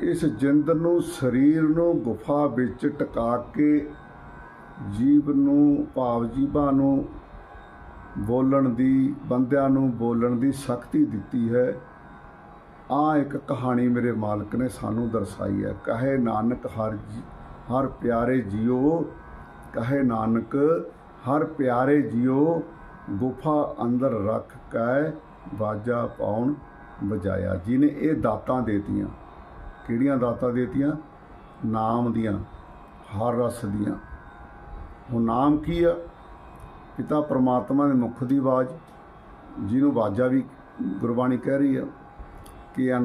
ਇਸ ਜਿੰਦ ਨੂੰ, ਸਰੀਰ ਨੂੰ ਗੁਫਾ ਵਿੱਚ ਟਿਕਾ ਕੇ ਜੀਵ ਨੂੰ, ਭਾਵ ਜੀਵਾਂ ਨੂੰ ਬੋਲਣ ਦੀ, ਬੰਦਿਆਂ ਨੂੰ ਬੋਲਣ ਦੀ ਸ਼ਕਤੀ ਦਿੱਤੀ ਹੈ। ਆ ਇੱਕ ਕਹਾਣੀ ਮੇਰੇ ਮਾਲਕ ਨੇ ਸਾਨੂੰ ਦਰਸਾਈ ਹੈ। ਕਹੇ ਨਾਨਕ ਹਰ ਜੀ- ਹਰ ਪਿਆਰੇ ਜੀਓ, ਕਹੇ ਨਾਨਕ, ਹਰ ਪਿਆਰੇ ਜੀਓ, ਗੁਫਾ ਅੰਦਰ ਰੱਖ ਕੇ ਬਾਜਾ ਪਾਉਣ ਬਜਾਇਆ ਜਿਹਨੇ ਇਹ ਦਾਤਾਂ ਦੇਤੀਆਂ, ਕਿਹੜੀਆਂ ਦਾਤਾਂ ਦੇਤੀਆਂ? ਨਾਮ ਦੀਆਂ, ਹਰ ਰਸ ਦੀਆਂ। ਉਹ ਨਾਮ ਕੀ ਆ? ਪਿਤਾ ਪਰਮਾਤਮਾ ਦੇ ਮੁਖ ਦੀ ਆਵਾਜ਼, ਜਿਹਨੂੰ ਬਾਜਾ ਵੀ ਗੁਰਬਾਣੀ ਕਹਿ ਰਹੀ ਆ। ਕਿ ਅੰਦਰ